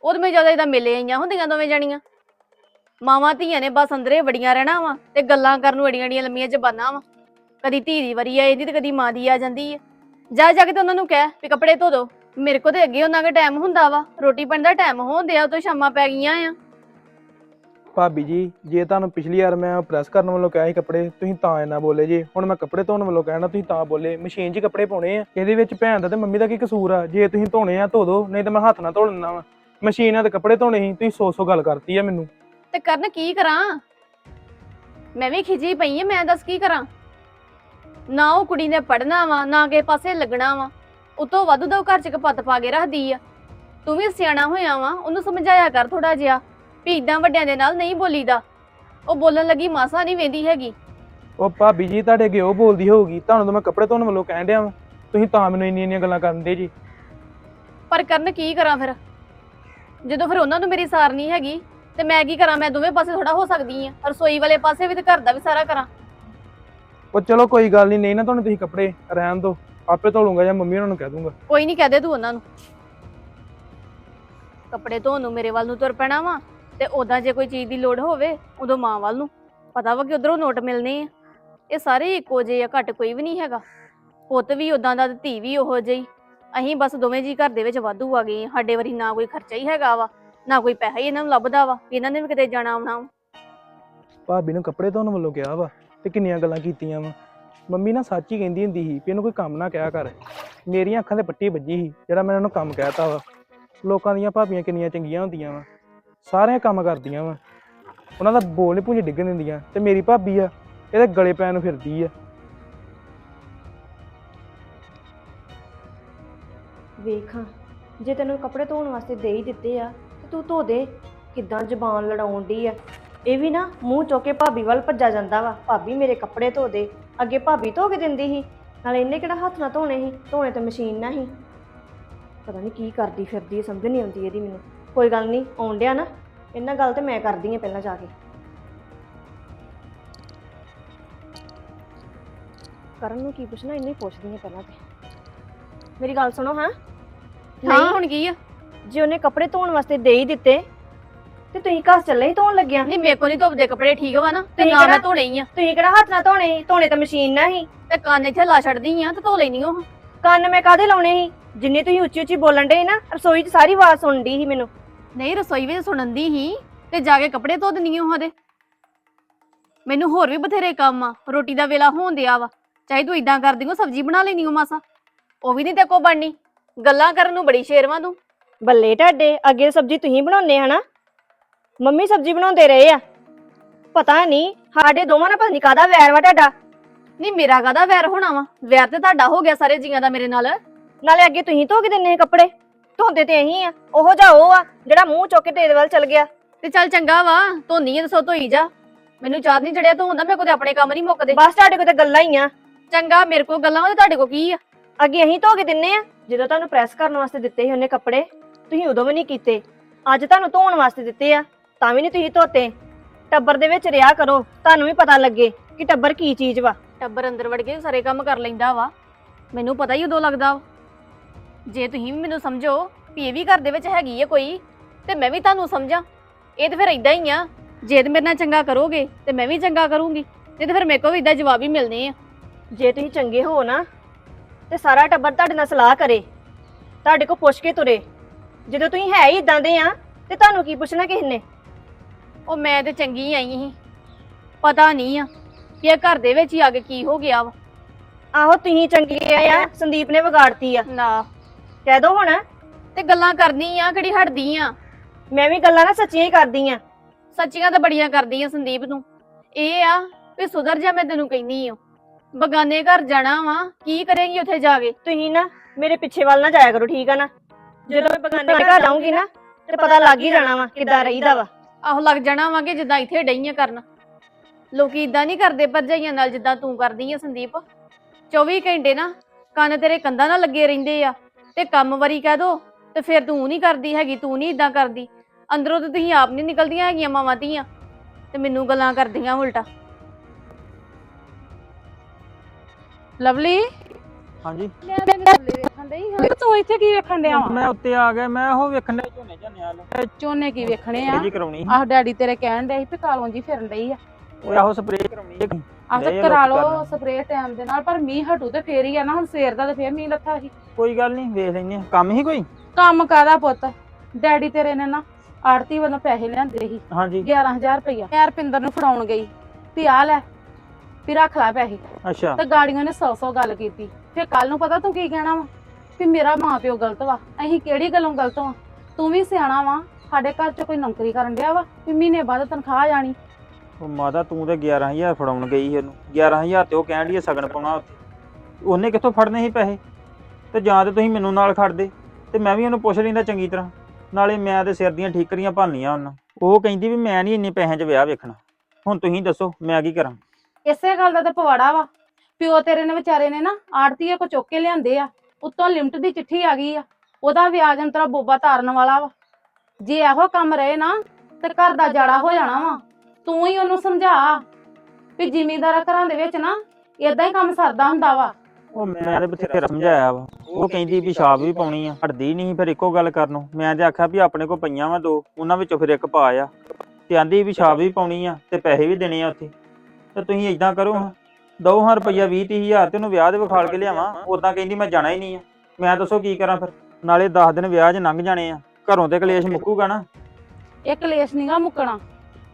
ਉਹ ਤੇ ਮੈਂ ਜ਼ਿਆਦਾ ਇਹਦਾ ਮਿਲੇ ਆਈਆਂ ਹੁੰਦੀਆਂ ਦੋਵੇਂ ਜਾਣੀਆਂ। ਮਾਵਾਂ ਧੀਆਂ ਨੇ ਬਸ ਅੰਦਰੇ ਵੜੀਆਂ ਰਹਿਣਾ ਵਾ ਤੇ ਗੱਲਾਂ ਕਰਨ ਨੂੰ ਏਡੀਆਂ ਏਡੀਆਂ ਲੰਮੀਆਂ ਜ਼ਬਾਨਾਂ ਵਾ। ਕਦੀ ਧੀ ਦੀ ਵਾਰੀ ਆ ਜਾਂਦੀ ਤੇ ਕਦੀ ਮਾਂ ਦੀ ਆ ਜਾਂਦੀ ਹੈ ਜਾ ਜਾ ਕੇ ਤੇ ਉਹਨਾਂ ਨੂੰ ਕਹਿ ਵੀ ਕੱਪੜੇ ਧੋ ਦੋ। ਮੇਰੇ ਕੋ ਤੇ ਅੱਗੇ ਉਹਨਾਂ ਦਾ ਟਾਈਮ ਹੁੰਦਾ ਵਾ। ਰੋਟੀ ਪਾਣੀ ਦਾ ਟਾਈਮ ਹੋਉਂਦੇ ਆ ਉਦੋਂ ਸ਼ਾਮਾਂ ਪੈ ਗਈਆਂ ਆ। ਭਾਬੀ ਜੀ ਜੇ ਤੁਹਾਨੂੰ ਪਿਛਲੀ ਵਾਰ ਮੈਂ ਪ੍ਰੈਸ ਕਰਨ ਵੱਲੋਂ ਕਿਹਾ ਸੀ ਕੱਪੜੇ ਤੁਸੀਂ ਤਾਂ ਇੰਨਾ ਬੋਲੇ ਜੀ। ਹੁਣ ਮੈਂ ਕੱਪੜੇ ਧੋਣ ਵੱਲੋਂ ਕਹਿਣਾ ਤੁਸੀਂ ਤਾਂ ਬੋਲੇ। ਮਸ਼ੀਨ 'ਚ ਕੱਪੜੇ ਪਾਉਣੇ ਆ। ਇਹਦੇ ਵਿੱਚ ਭੈਣ ਦਾ ਤੇ ਮੰਮੀ ਦਾ ਕੀ ਕਸੂਰ ਆ? ਜੇ ਤੁਸੀਂ ਧੋਣੇ ਆ ਧੋ ਦੋ ਨਹੀਂ ਤਾਂ ਮੈਂ ਹੱਥ ਨਾਲ ਧੋ ਲੈਣਾ ਵਾ। ਮਸ਼ੀਨ ਨਾਲ ਤੇ ਕੱਪੜੇ ਧੋਣੇ ਸੀ ਤੁਸੀਂ ਸੌ ਸੌ ਗੱਲ ਕਰਤੀ ਆ ਮੈਨੂੰ। ਤੇ ਕਰਨ ਕੀ ਕਰਾਂ? ਮੈਂ ਵੀ ਖਿਜੀ ਪਈ ਆ ਮੈਂ ਦੱਸ ਕੀ ਕਰਾਂ? ਨਾ ਉਹ ਕੁੜੀ ਨੇ ਪੜਨਾ ਵਾ ਨਾ ਕਿਸੇ ਪਾਸੇ ਲੱਗਣਾ ਵਾ। ਉਤੋਂ ਵਾਧੂ ਦਾ ਉਹ ਘਰ ਚ ਕਪੱਤ ਪਾ ਕੇ ਰੱਖਦੀ ਆ। ਤੂੰ ਵੀ ਸਿਆਣਾ ਹੋਇਆ ਵਾ ਉਹਨੂੰ ਸਮਝਾਇਆ ਕਰ ਥੋੜਾ ਜਿਹਾ ਵੀ ਇਦਾਂ ਵੱਡਿਆਂ ਦੇ ਨਾਲ ਨਹੀਂ ਬੋਲੀਦਾ। ਉਹ ਬੋਲਣ ਲੱਗੀ ਮਾਸਾ ਨਹੀਂ ਵੇਂਦੀ ਹੈਗੀ। ਉਹ ਭਾਬੀ ਜੀ ਤੁਹਾਡੇ ਅੱਗੇ ਉਹ ਬੋਲਦੀ ਹੋਊਗੀ ਤੁਹਾਨੂੰ ਤਾਂ ਮੈਂ ਕੱਪੜੇ ਧੋਣ ਵੱਲੋਂ ਕਹਿਣ ਡਿਆ ਵਾਂ। ਤੁਸੀਂ ਤਾਂ ਮੈਨੂੰ ਇੰਨੀਆਂ ਇੰਨੀਆਂ ਗੱਲਾਂ ਕਰਨ ਦੇ ਜੀ। ਪਰ ਕਰਨ ਕੀ ਕਰਾਂ ਫਿਰ? ਜਦੋਂ ਫਿਰ ਉਹਨਾਂ ਨੂੰ ਮੇਰੀ ਸਾਰ ਨਹੀਂ ਹੈਗੀ ਤੇ ਮੈਂ ਕੀ ਕਰਾਂ? ਮੈਂ ਦੋਵੇਂ ਪਾਸੇ ਥੋੜਾ ਹੋ ਸਕਦੀ ਆ ਰਸੋਈ ਵਾਲੇ ਪਾਸੇ ਵੀ ਤੇ ਘਰ ਦਾ ਵੀ ਸਾਰਾ ਕਰਾਂ। ਉਹ ਚਲੋ ਕੋਈ ਗੱਲ ਨਹੀਂ ਨਹੀਂ ਨਾ ਤੁਹਾਨੂੰ ਤੁਸੀਂ ਕੱਪੜੇ ਰਹਿਣ ਦਿਓ। ਆਪੇ ਧੋ ਲੂੰਗਾ ਜਾਂ ਮੰਮੀ ਉਹਨਾਂ ਨੂੰ ਕਹਿ ਦੂੰਗਾ। ਕੋਈ ਨਹੀਂ ਕਹਦੇ ਤੂੰ ਉਹਨਾਂ ਨੂੰ। ਕੱਪੜੇ ਧੋਣ ਨੂੰ ਮੇਰੇ ਵੱਲ ਨੂੰ ਤੁਰ ਪੈਣਾ ਵਾ ਤੇ ਉਦਾਂ ਜੇ ਕੋਈ ਚੀਜ਼ ਦੀ ਲੋੜ ਹੋਵੇ ਉਦੋਂ ਮਾਂ ਵੱਲ ਨੂੰ। ਪਤਾ ਵਾ ਕਿ ਉਧਰੋਂ ਨੋਟ ਮਿਲਨੇ ਆ। ਇਹ ਸਾਰੇ ਇੱਕੋ ਜਿਹੇ ਆ ਘੱਟ ਕੋਈ ਵੀ ਨਹੀਂ ਹੈਗਾ। ਪੁੱਤ ਵੀ ਉਦਾਂ ਦਾ ਤੇ ਧੀ ਵੀ ਉਹੋ ਜਿਹੀ। ਅਸੀਂ ਬਸ ਦੋਵੇਂ ਜੀ ਘਰ ਦੇ ਵਿੱਚ ਵਾਧੂ ਆ ਗਏ ਆ। ਸਾਡੇ ਵਾਰੀ ਨਾ ਕੋਈ ਖਰਚਾ ਹੀ ਹੈਗਾ ਵਾ ਨਾ ਕੋਈ ਪੈਸਾ ਹੀ ਇਹਨਾਂ ਨੂੰ ਲੱਭਦਾ ਵਾ। ਵੀ ਇਹਨਾਂ ਨੇ ਵੀ ਕਿਤੇ ਜਾਣਾ ਆਉਣਾ ਵਾ। ਭਾਬੀ ਨੂੰ ਕੱਪੜੇ ਧੋਣ ਵੱਲੋਂ ਕਿਹਾ ਵਾ ਤੇ ਕਿੰਨੀਆਂ ਗੱਲਾਂ ਕੀਤੀਆਂ ਵਾ। ਮੰਮੀ ਨਾ ਸੱਚ ਹੀ ਕਹਿੰਦੀ ਹੁੰਦੀ ਸੀ ਵੀ ਇਹਨੂੰ ਕੋਈ ਕੰਮ ਨਾ ਕਿਹਾ ਕਰ। ਮੇਰੀਆਂ ਅੱਖਾਂ ਤੇ ਪੱਟੀ ਵੱਜੀ ਸੀ, ਜਿਹੜਾ ਮੈਂ ਇਹਨੂੰ ਕੰਮ ਕਹਿਤਾ ਵਾ। ਲੋਕਾਂ ਦੀਆਂ ਭਾਬੀਆਂ ਕਿੰਨੀਆਂ ਚੰਗੀਆਂ ਹੁੰਦੀਆਂ ਵਾ। ਸਾਰਿਆਂ ਕੰਮ ਕਰਦੀਆਂ ਵਾ। ਉਹਨਾਂ ਦਾ ਬੋਲ ਨਹੀਂ ਪੁੰਜ ਡਿੱਗਣ ਦਿੰਦੀਆਂ, ਤੇ ਮੇਰੀ ਭਾਬੀ ਆ, ਇਹਦੇ ਗਲੇ ਪੈਣ ਨੂੰ ਫਿਰਦੀ ਆ। ਵੇਖਾਂ, ਜੇ ਤੈਨੂੰ ਕੱਪੜੇ ਧੋਣ ਵਾਸਤੇ ਦੇ ਹੀ ਦਿੱਤੇ ਆ, ਤੇ ਤੂੰ ਧੋ ਦੇ, ਕਿੱਦਾਂ ਜ਼ਬਾਨ ਲੜਾਉਣ ਡਈ ਆ। ਇਹ ਵੀ ਨਾ ਮੂੰਹ ਚੁੱਕ ਕੇ ਭਾਬੀ ਵੱਲ ਭੱਜਾ ਜਾਂਦਾ ਵਾ। ਭਾਬੀ ਮੇਰੇ ਕੱਪੜੇ ਧੋ ਦੇ। ਅੱਗੇ ਭਾਬੀ ਧੋ ਕੇ ਦਿੰਦੀ ਸੀ ਨਾਲੇ ਇਹਨੇ ਕਿਹੜਾ ਹੱਥ ਨਾਲ ਧੋਣੇ ਸੀ ਧੋਣੇ ਤੇ ਮਸ਼ੀਨ ਨਾਲ ਹੀ। ਪਤਾ ਨਹੀਂ ਕੀ ਕਰਦੀ ਫਿਰਦੀ ਆ, ਸਮਝ ਨਹੀਂ ਆਉਂਦੀ ਇਹਦੀ ਮੈਨੂੰ। ਕੋਈ ਗੱਲ ਨਹੀਂ ਆਉਣ ਡਿਆ ਨਾ ਇਹਨਾਂ ਗੱਲ ਤੇ ਮੈਂ ਕਰਦੀ ਆ ਪਹਿਲਾਂ ਜਾ ਕੇ। ਕਰਨ ਨੂੰ ਕੀ ਪੁੱਛਣਾ ਇੰਨੇ ਪੁੱਛਦੀ ਆ ਪਹਿਲਾਂ ਤੇ। ਮੇਰੀ ਗੱਲ ਸੁਣੋ ਹਾਂ। ਹਾਂ। ਹੁਣ ਕੀ ਆ। ਜੇ ਉਹਨੇ ਕੱਪੜੇ ਧੋਣ ਵਾਸਤੇ ਦੇ ਹੀ ਦਿੱਤੇ ਤੇ ਤੁਸੀਂ ਘਰ ਚੱਲੇ ਹੀ ਧੋਣ ਲੱਗਿਆ? ਨਹੀਂ ਮੇਰੇ ਕੋਲ ਨਹੀਂ ਧੋਬਦੇ ਕੱਪੜੇ ਠੀਕ ਵਾ ਨਾ? ਤੇ ਤੁਸੀਂ ਨਾ ਮੈਂ ਕਿਹੜਾ- ਧੋਣੇ ਹੀ ਆ। ਤੁਸੀਂ ਕਿਹੜਾ ਹੱਥ ਨਾਲ ਧੋਣੇ ਸੀ? ਧੋਣੇ ਤਾਂ ਮਸ਼ੀਨ ਨਾਲ ਹੀ ਤੇ ਕੰਨ ਇੱਥੇ ਲਾ ਛੱਡਦੀ ਆ ਤੇ ਧੋ ਲੈਣੀ ਉਹ। ਕੰਨ ਮੈਂ ਕਾਦੇ ਲਾਉਣੇ ਸੀ? ਜਿੰਨੀ ਤੁਸੀਂ ਉੱਚੀ ਉੱਚੀ ਬੋਲਣ ਡੇ ਨਾ ਰਸੋਈ 'ਚ ਸਾਰੀ ਆਵਾਜ਼ ਸੁਣਦੀ ਸੀ ਮੈਨੂੰ। ਨਹੀਂ ਰਸੋਈ ਵਿੱਚ ਸੁਣਨ ਹੀ ਤੇ ਜਾ ਕੇ ਕੱਪੜੇ ਧੋ ਦਿੰਨੀ ਉਹ ਉਹਦੇ ਮੈਨੂੰ ਹੋਰ ਵੀ ਬਥੇਰੇ ਕੰਮ ਆ ਰੋਟੀ ਦਾ ਵੇਲਾ ਹੋਣ ਦਿਆ ਵਾ। ਚਾਹੇ ਤੂੰ ਇਦਾਂ ਕਰਦੀ ਹੋ ਸਬਜ਼ੀ ਬਣਾ ਲੈਣੀ ਹੋ ਮਾਸਾ। ਉਹ ਵੀ ਨਹੀਂ ਤੇ ਕੋ ਬਣਨੀ। ਗੱਲਾਂ ਕਰਨ ਨੂੰ ਬੜੀ ਸ਼ੇਰਵਾ ਤੂੰ। ਬੱਲੇ ਤੁਹਾਡੇ ਅੱਗੇ ਸਬਜ਼ੀ ਤੁਸੀਂ ਬਣਾਉਂਦੇ ਹਨਾ ਮੰਮੀ ਸਬਜ਼ੀ ਬਣਾਉਂਦੇ ਰਹੇ ਆ। ਪਤਾ ਨਹੀਂ ਸਾਡੇ ਦੋਵਾਂ ਨਾਲ ਪਤਾ ਨਹੀਂ ਕਾਦਾ ਵੈਰ ਵਾ ਤੁਹਾਡਾ। ਨਹੀਂ ਮੇਰਾ ਕਾਹਦਾ ਵੈਰ ਹੋਣਾ ਵਾ? ਵੈਰ ਤੇ ਤੁਹਾਡਾ ਹੋ ਗਿਆ ਸਾਰੇ ਜੀਆਂ ਦਾ ਮੇਰੇ ਨਾਲ। ਨਾਲੇ ਅੱਗੇ ਤੁਸੀਂ ਧੋ ਕੇ ਦਿੰਦੇ ਸੀ ਕੱਪੜੇ। ਧੋਂਦੇ ਤੇ ਅਹੀਂ ਆ ਉਹੋ ਜਿਹਾ ਉਹ ਆ ਜਿਹੜਾ ਮੂੰਹ ਚੁੱਕ ਕੇ ਤੇਰੇ ਵੱਲ ਚੱਲ ਗਿਆ। ਤੇ ਚੱਲ ਚੰਗਾ ਵਾ ਧੋਨੀ ਐ ਸੋ ਧੋਈ ਜਾ। ਮੈਨੂੰ ਚਾਹ ਨਹੀਂ ਚੜਿਆ ਧੋਂਦਾ ਮੇਰੇ ਕੋਲ ਤੇ ਆਪਣੇ ਕੰਮ ਨਹੀਂ ਮੁੱਕਦੇ। ਬਸ ਤੁਹਾਡੇ ਕੋਲ ਤਾਂ ਗੱਲਾਂ ਹੀ ਆ। ਚੰਗਾ ਮੇਰੇ ਕੋਲ ਗੱਲਾਂ ਤੇ ਤੁਹਾਡੇ ਕੋਲ ਕੀ ਆ? ਅੱਗੇ ਅਹੀਂ ਧੋ ਕੇ ਦਿੰਨੇ ਆ ਜਦੋਂ ਤੁਹਾਨੂੰ ਪ੍ਰੈਸ ਕਰਨ ਵਾਸਤੇ ਦਿੱਤੇ ਸੀ ਉਹਨੇ ਕੱਪੜੇ ਤੁਸੀਂ ਉਦੋਂ ਵੀ ਨਹੀਂ ਕੀਤੇ। ਅੱਜ ਤੁਹਾਨੂੰ ਧੋਣ ਵਾਸਤੇ ਦਿੱਤੇ ਆ। ਤਾਂ ਵੀ ਨਹੀਂ ਤੁਸੀਂ ਧੋਤੇ। ਟੱਬਰ ਦੇ ਵਿੱਚ ਰਿਆ ਕਰੋ ਤੁਹਾਨੂੰ ਵੀ ਪਤਾ ਲੱਗੇ ਕਿ ਟੱਬਰ ਕੀ ਚੀਜ਼ ਵਾ। ਟੱਬਰ ਅੰਦਰ ਵੜ ਕੇ ਸਾਰੇ ਕੰਮ ਕਰ ਲੈਂਦਾ ਵਾ। ਮੈਨੂੰ ਪਤਾ ਹੀ ਉਦੋਂ ਲੱਗਦਾ ਵਾ। ਜੇ ਤੁਸੀਂ ਵੀ ਮੈਨੂੰ ਸਮਝੋ ਵੀ ਇਹ ਵੀ ਘਰ ਦੇ ਵਿੱਚ ਹੈਗੀ ਹੈ ਕੋਈ ਤੇ ਮੈਂ ਵੀ ਤੁਹਾਨੂੰ ਸਮਝਾਂ। ਇਹ ਤੇ ਫਿਰ ਇਦਾਂ ਹੀ ਆ। ਜੇ ਤੇ ਮੇਰੇ ਨਾਲ ਚੰਗਾ ਕਰੋਗੇ ਤੇ ਮੈਂ ਵੀ ਚੰਗਾ ਕਰੂੰਗੀ। ਨਹੀਂ ਤੇ ਫਿਰ ਮੇਰੇ ਕੋਲ ਵੀ ਇਦਾਂ ਜਵਾਬ ਹੀ ਮਿਲਨੇ ਆ। ਜੇ ਤੁਸੀਂ ਚੰਗੇ ਹੋ ਨਾ ਤੇ ਸਾਰਾ ਟੱਬਰ ਤੁਹਾਡੇ ਨਾਲ ਸਲਾਹ ਕਰੇ। ਤੁਹਾਡੇ ਕੋਲ ਪੁੱਛ ਕੇ ਤੁਰੇ। ਜਦੋਂ ਤੁਸੀਂ ਹੈ ਹੀ ਇਦਾਂ ਦੇ ਆ ਤੇ ਤੁਹਾਨੂੰ ਕੀ ਪੁੱਛਣਾ ਕਿਸੇ ਨੇ? ਉਹ ਮੈਂ ਤੇ ਚੰਗੀ ਆਈ ਸੀ। ਪਤਾ ਨਹੀਂ ਆ ਕਿ ਇਹ ਘਰ ਦੇ ਵਿੱਚ ਹੀ ਆ ਕੇ ਕੀ ਹੋ ਗਿਆ ਵਾ। ਆਹੋ ਤੁਸੀਂ ਚੰਗੇ ਆ ਸੰਦੀਪ ਨੇ ਵਿਗਾੜਤੀ ਆ। ਨਾ। ਕਹਿ ਦੋ ਹੁਣ। ਤੇ ਗੱਲਾਂ ਕਰਨੀ ਆ ਕਿਹੜੀ ਹਟਦੀ ਆ। ਮੈਂ ਵੀ ਗੱਲਾਂ ਨਾ ਸੱਚੀਆਂ ਹੀ ਕਰਦੀ ਆ। ਸੱਚੀਆਂ ਤਾਂ ਬੜੀਆਂ ਕਰਦੀ ਆ ਸੰਦੀਪ ਨੂੰ। ਇਹ ਆ ਵੀ ਸੁਧਰ ਜਾ ਮੈਂ ਤੈਨੂੰ ਕਹਿੰਦੀ ਆ। ਬਗਾਨੇ ਘਰ ਜਾਣਾ ਵਾ ਕੀ ਕਰੇਂਗੀ ਉੱਥੇ ਜਾ ਕੇ? ਤੁਸੀਂ ਨਾ ਮੇਰੇ ਪਿੱਛੇ ਵੱਲ ਨਾ ਜਾਇਆ ਕਰੋ ਠੀਕ ਆ ਨਾ? ਜਦੋਂ ਮੈਂ ਬਗਾਨੇ ਘਰ ਜਾਊਂਗੀ ਨਾ ਤੇ ਪਤਾ ਲੱਗ ਹੀ ਜਾਣਾ ਵਾ ਕਿੱਦਾਂ ਰਹੀਦਾ ਵਾ। ਆਹੋ ਲੱਗ ਜਾਣਾ ਵਾਂਗੇ ਜਿੱਦਾਂ ਇੱਥੇ ਡਈਆਂ ਕਰਨ। ਲੋਕੀ ਇਦਾਂ ਨਹੀਂ ਕਰਦੇ ਭਰਜਾਈਆਂ ਨਾਲ ਜਿੱਦਾਂ ਤੂੰ ਕਰਦੀ ਆ ਸੰਦੀਪ। 24 ਘੰਟੇ ਨਾ ਕੰਨ ਤੇਰੇ ਕੰਧਾਂ ਨਾਲ ਲੱਗੇ ਰਹਿੰਦੇ ਆ ਤੇ ਕੰਮ ਵਾਰੀ ਕਹਿ ਦੋ ਤੇ ਫਿਰ ਤੂੰ ਨਹੀਂ ਕਰਦੀ ਹੈਗੀ, ਤੂੰ ਨਹੀਂ ਇਦਾਂ ਕਰਦੀ। ਅੰਦਰੋਂ ਤੇ ਤੁਸੀਂ ਆਪ ਨਹੀਂ ਨਿਕਲਦੀਆਂ ਹੈਗੀਆਂ ਮਾਵਾਂ ਧੀਆਂ ਤੇ ਮੈਨੂੰ ਗੱਲਾਂ ਕਰਦੀਆਂ ਉਲਟਾ। ਲਵਲੀ? ਹਾਂਜੀ। ਮੈਂ ਤੇ ਲਵਲੀ ਵੇਖਣ ਡਈ ਹਾਂ। ਤੂੰ ਇੱਥੇ ਕੀ ਵੇਖਣ ਡਿਆ ਵਾ? ਮੈਂ ਉੱਤੇ ਆ ਗਿਆ ਮੈਂ ਉਹ ਵੇਖਣ ਦੇ ਝੋਨੇ ਝਾਨੇ ਵਾਲ। ਝੋਨੇ ਕੀ ਵੇਖਣੇ ਆ? ਜੀ ਕਰਾਉਣੀ ਆਹ ਡੈਡੀ ਤੇਰੇ ਕਹਿਣ ਡਿਆ ਸੀ ਵੀ ਕਾਲੋਂ ਜੀ ਫਿਰਨ ਡਈ ਆ। ਉਹ ਆਹੋ ਸਪਰੇਅ ਕਰਾਉਣੀ ਹੈ ਆਹ ਤਾਂ ਡਏ ਆ ਕਰਾ ਲੋਕੀ ਲਓ ਕਰਨ। ਸਪਰੇਅ ਟਾਈਮ ਦੇ ਨਾਲ ਪਰ ਮੀਂਹ ਹਟੂ ਤੇ ਫੇਰ ਹੀ ਆ ਨਾ ਹੁਣ ਸਵੇਰ ਦਾ ਤੇ ਫੇਰ ਮੀਂਹ ਲੱਥਾ ਸੀ। ਕੋਈ ਗੱਲ ਨਹੀਂ ਵੇਖ ਲੈਨੇ ਕੰਮ ਹੀ ਕੋਈ? ਕੰਮ ਕਾਦਾ ਪੁੱਤ? ਡੈਡੀ ਤੇਰੇ ਨੇ ਨਾ ਆੜਤੀ ਵੱਲੋਂ ਪੈਸੇ ਲਿਆਂਦੇ ਸੀ। ਹਾਂਜੀ। 11000 ਰੁਪਇਆ ਮੈਂ ਰਪਿੰਦਰ ਨੂੰ ਫੜਾਉਣ ਗਈ ਵੀ ਆ ਲੈ ਵੀ ਰੱਖ ਲੈ ਪੈਸੇ। ਅੱਛਾ। ਤੇ ਗਾੜੀਆਂ ਨੇ ਸੌ ਸੌ ਗੱਲ ਕੀਤੀ। ਫਿਰ ਕੱਲ ਨੂੰ ਪਤਾ ਤੂੰ ਕੀ ਕਹਿਣਾ ਵਾ? ਵੀ ਮੇਰਾ ਮਾਂ ਪਿਓ ਗਲਤ ਵਾ। ਅਸੀਂ ਕਿਹੜੀ ਗੱਲੋਂ ਗਲਤ ਵਾ? ਤੂੰ ਵੀ ਸਿਆਣਾ ਵਾ। ਸਾਡੇ ਘਰ 'ਚ ਕੋਈ ਨੌਕਰੀ ਕਰਨ ਡਿਆ ਵਾ। ਵੀ ਮਹੀਨੇ ਬਾਅਦ ਤਨਖਾਹ ਆ ਜਾਣੀ। ਉਹ ਮਾਤਾ ਤੂੰ ਤੇ 11000 ਫੜਾਉਣ ਗਈ ਸੀ ਉਹਨੂੰ। 11000 ਤੇ ਉਹ ਕਹਿਣ ਦੀ ਸਗਨ ਪਾਉਣਾ ਉੱਥੇ। ਉਹਨੇ ਕਿੱਥੋਂ ਫੜਨੇ ਸੀ ਪੈਸੇ? ਤੇ ਜਾਂ ਤੇ ਤੁਸੀਂ ਮੈਨੂੰ ਨਾਲ ਖੜਦੇ ਤੇ ਮੈਂ ਵੀ ਉਹਨੂੰ ਪੁੱਛ ਲੈਂਦਾ ਚੰਗੀ ਤਰ੍ਹਾਂ। ਨਾਲੇ ਮੈਂ ਤੇ ਸਿਰ ਦੀਆਂ ਠੀਕਰੀਆਂ ਭਾਨੀਆਂ ਉਹਨਾਂ। ਉਹ ਕਹਿੰਦੀ ਵੀ ਮੈਂ ਨਹੀਂ ਇੰਨੇ ਪੈਸਿਆਂ 'ਚ ਵਿਆਹ ਵੇਖਣਾ। ਹੁਣ ਤੁਸੀਂ ਦੱਸੋ ਮੈਂ ਕੀ ਕਰਾਂ? ਇਸੇ ਗੱਲ ਦਾ ਤਾਂ ਪਵਾੜਾ ਵਾ। ਪਿਓ ਤੇਰੇ ਨੇ ਵਿਚਾਰੇ ਨੇ ਨਾ ਆੜਤੀਏ ਕੋ ਚੁੱਕ ਕੇ ਲਿਆਂਦੇ ਆ। ਉੱਤੋਂ ਲਿਮਟ ਦੀ ਚਿੱਠੀ ਆ ਗਈ ਆ। ਉਹਦਾ ਵਿਆਜ ਅੰਤਰਾ ਬੋਬਾ ਤਾਰਨ ਵਾਲਾ ਵਾ। ਜੇ ਇਹੋ ਕੰਮ ਰਹੇ ਨਾ, ਤੇ ਘਰ ਦਾ ਜਾੜਾ ਹੋ ਜਾਣਾ ਵਾ। ਤੂੰ ਹੀ ਉਹਨੂੰ ਸਮਝਾ ਵੀ ਜ਼ਿਮੀਂਦਾਰਾਂ ਘਰਾਂ ਦੇ ਵਿੱਚ ਨਾ ਇਦਾਂ ਹੀ ਕੰਮ ਸਰਦਾ ਹੁੰਦਾ ਵਾ। ਉਹ ਮੈਂ ਤੇ ਬਥੇਰਾ ਸਮਝਾਇਆ ਵਾ। ਉਹ ਕਹਿੰਦੀ ਵੀ ਵੀ ਪਾਉਣੀ ਆ। ਹਟਦੀ ਨਹੀਂ ਫਿਰ ਇੱਕੋ ਗੱਲ ਕਰਨ ਮੈਂ ਤੇ ਆਖਿਆ ਵੀ ਆਪਣੇ ਕੋਲ ਪਈਆਂ ਵਾ ਦੋ, ਉਹਨਾਂ ਵਿੱਚੋਂ ਫਿਰ ਇੱਕ ਪਾ ਆ। ਤੇ ਆਂਦੀ ਵੀ ਵੀ ਪਾਉਣੀ ਆ ਤੇ ਪੈਸੇ ਵੀ ਦੇਣੇ ਆ ਉੱਥੇ। ਤੇ ਤੁਸੀਂ ਇਦਾਂ ਕਰੋ ਦੋ ਹਾਂ ਰੁਪਈਆ 20 ਤੀਹ ਹਜ਼ਾਰ ਤੇ ਉਹਨੂੰ ਵਿਆਹ ਦੇ ਵਿਖਾਲ ਕੇ ਲਿਆਵਾਂ। ਉਦਾਂ ਕਹਿੰਦੀ ਮੈਂ ਜਾਣਾ ਹੀ ਨਹੀਂ ਆ। ਮੈਂ ਦੱਸੋ ਕੀ ਕਰਾਂ ਫਿਰ? ਨਾਲੇ 10 ਦਿਨ ਵਿਆਹ 'ਚ ਲੰਘ ਜਾਣੇ ਆ। ਘਰੋਂ ਤੇ ਕਲੇਸ਼ ਮੁੱਕੂਗਾ ਨਾ। ਇਹ ਕਲੇਸ਼ ਨਹੀਂਗਾ ਮੁੱਕਣਾ।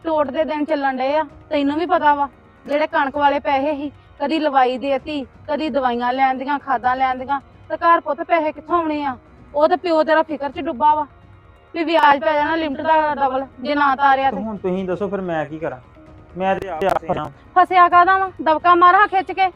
ਟੋਟ ਦੇ ਦਿਨ ਚੱਲਣ ਡਏ ਆ। ਤੈਨੂੰ ਵੀ ਪਤਾ ਵਾ ਜਿਹੜੇ ਕਣਕ ਵਾਲੇ ਪੈਸੇ ਸੀ ਕਦੀ ਲਵਾਈ ਦੇਤੀ ਕਦੀ ਦਵਾਈਆਂ ਲੈਣ ਦੀਆਂ ਖਾਦਾਂ ਲੈਣ ਦੀਆਂ। ਤੇ ਘਰ ਪੁੱਤ ਪੈਸੇ ਕਿੱਥੋਂ ਆਉਣੇ ਆ? ਉਹ ਤੇ ਪਿਓ ਤੇਰਾ ਫਿਕਰ 'ਚ ਡੁੱਬਾ ਵਾ। ਵੀ ਵਿਆਜ ਪੈ ਜਾਣਾ ਲਿਮਟ ਦਾ ਡਬਲ ਜੇ ਨਾ ਤਾਰਿਆ ਤੇ ਤੇ। ਹੁਣ ਤੁਸੀਂ ਦੱਸੋ ਫਿਰ ਮੈਂ ਕੀ ਕਰਾਂ? ਮੈਂ ਤੇ ਆਪ ਫਸਿਆ। ਫਸਿਆ ਕਾਦਾ ਵਾ? ਦਬਕਾ ਮਾਰਾ ਖਿੱਚ ਕੇ।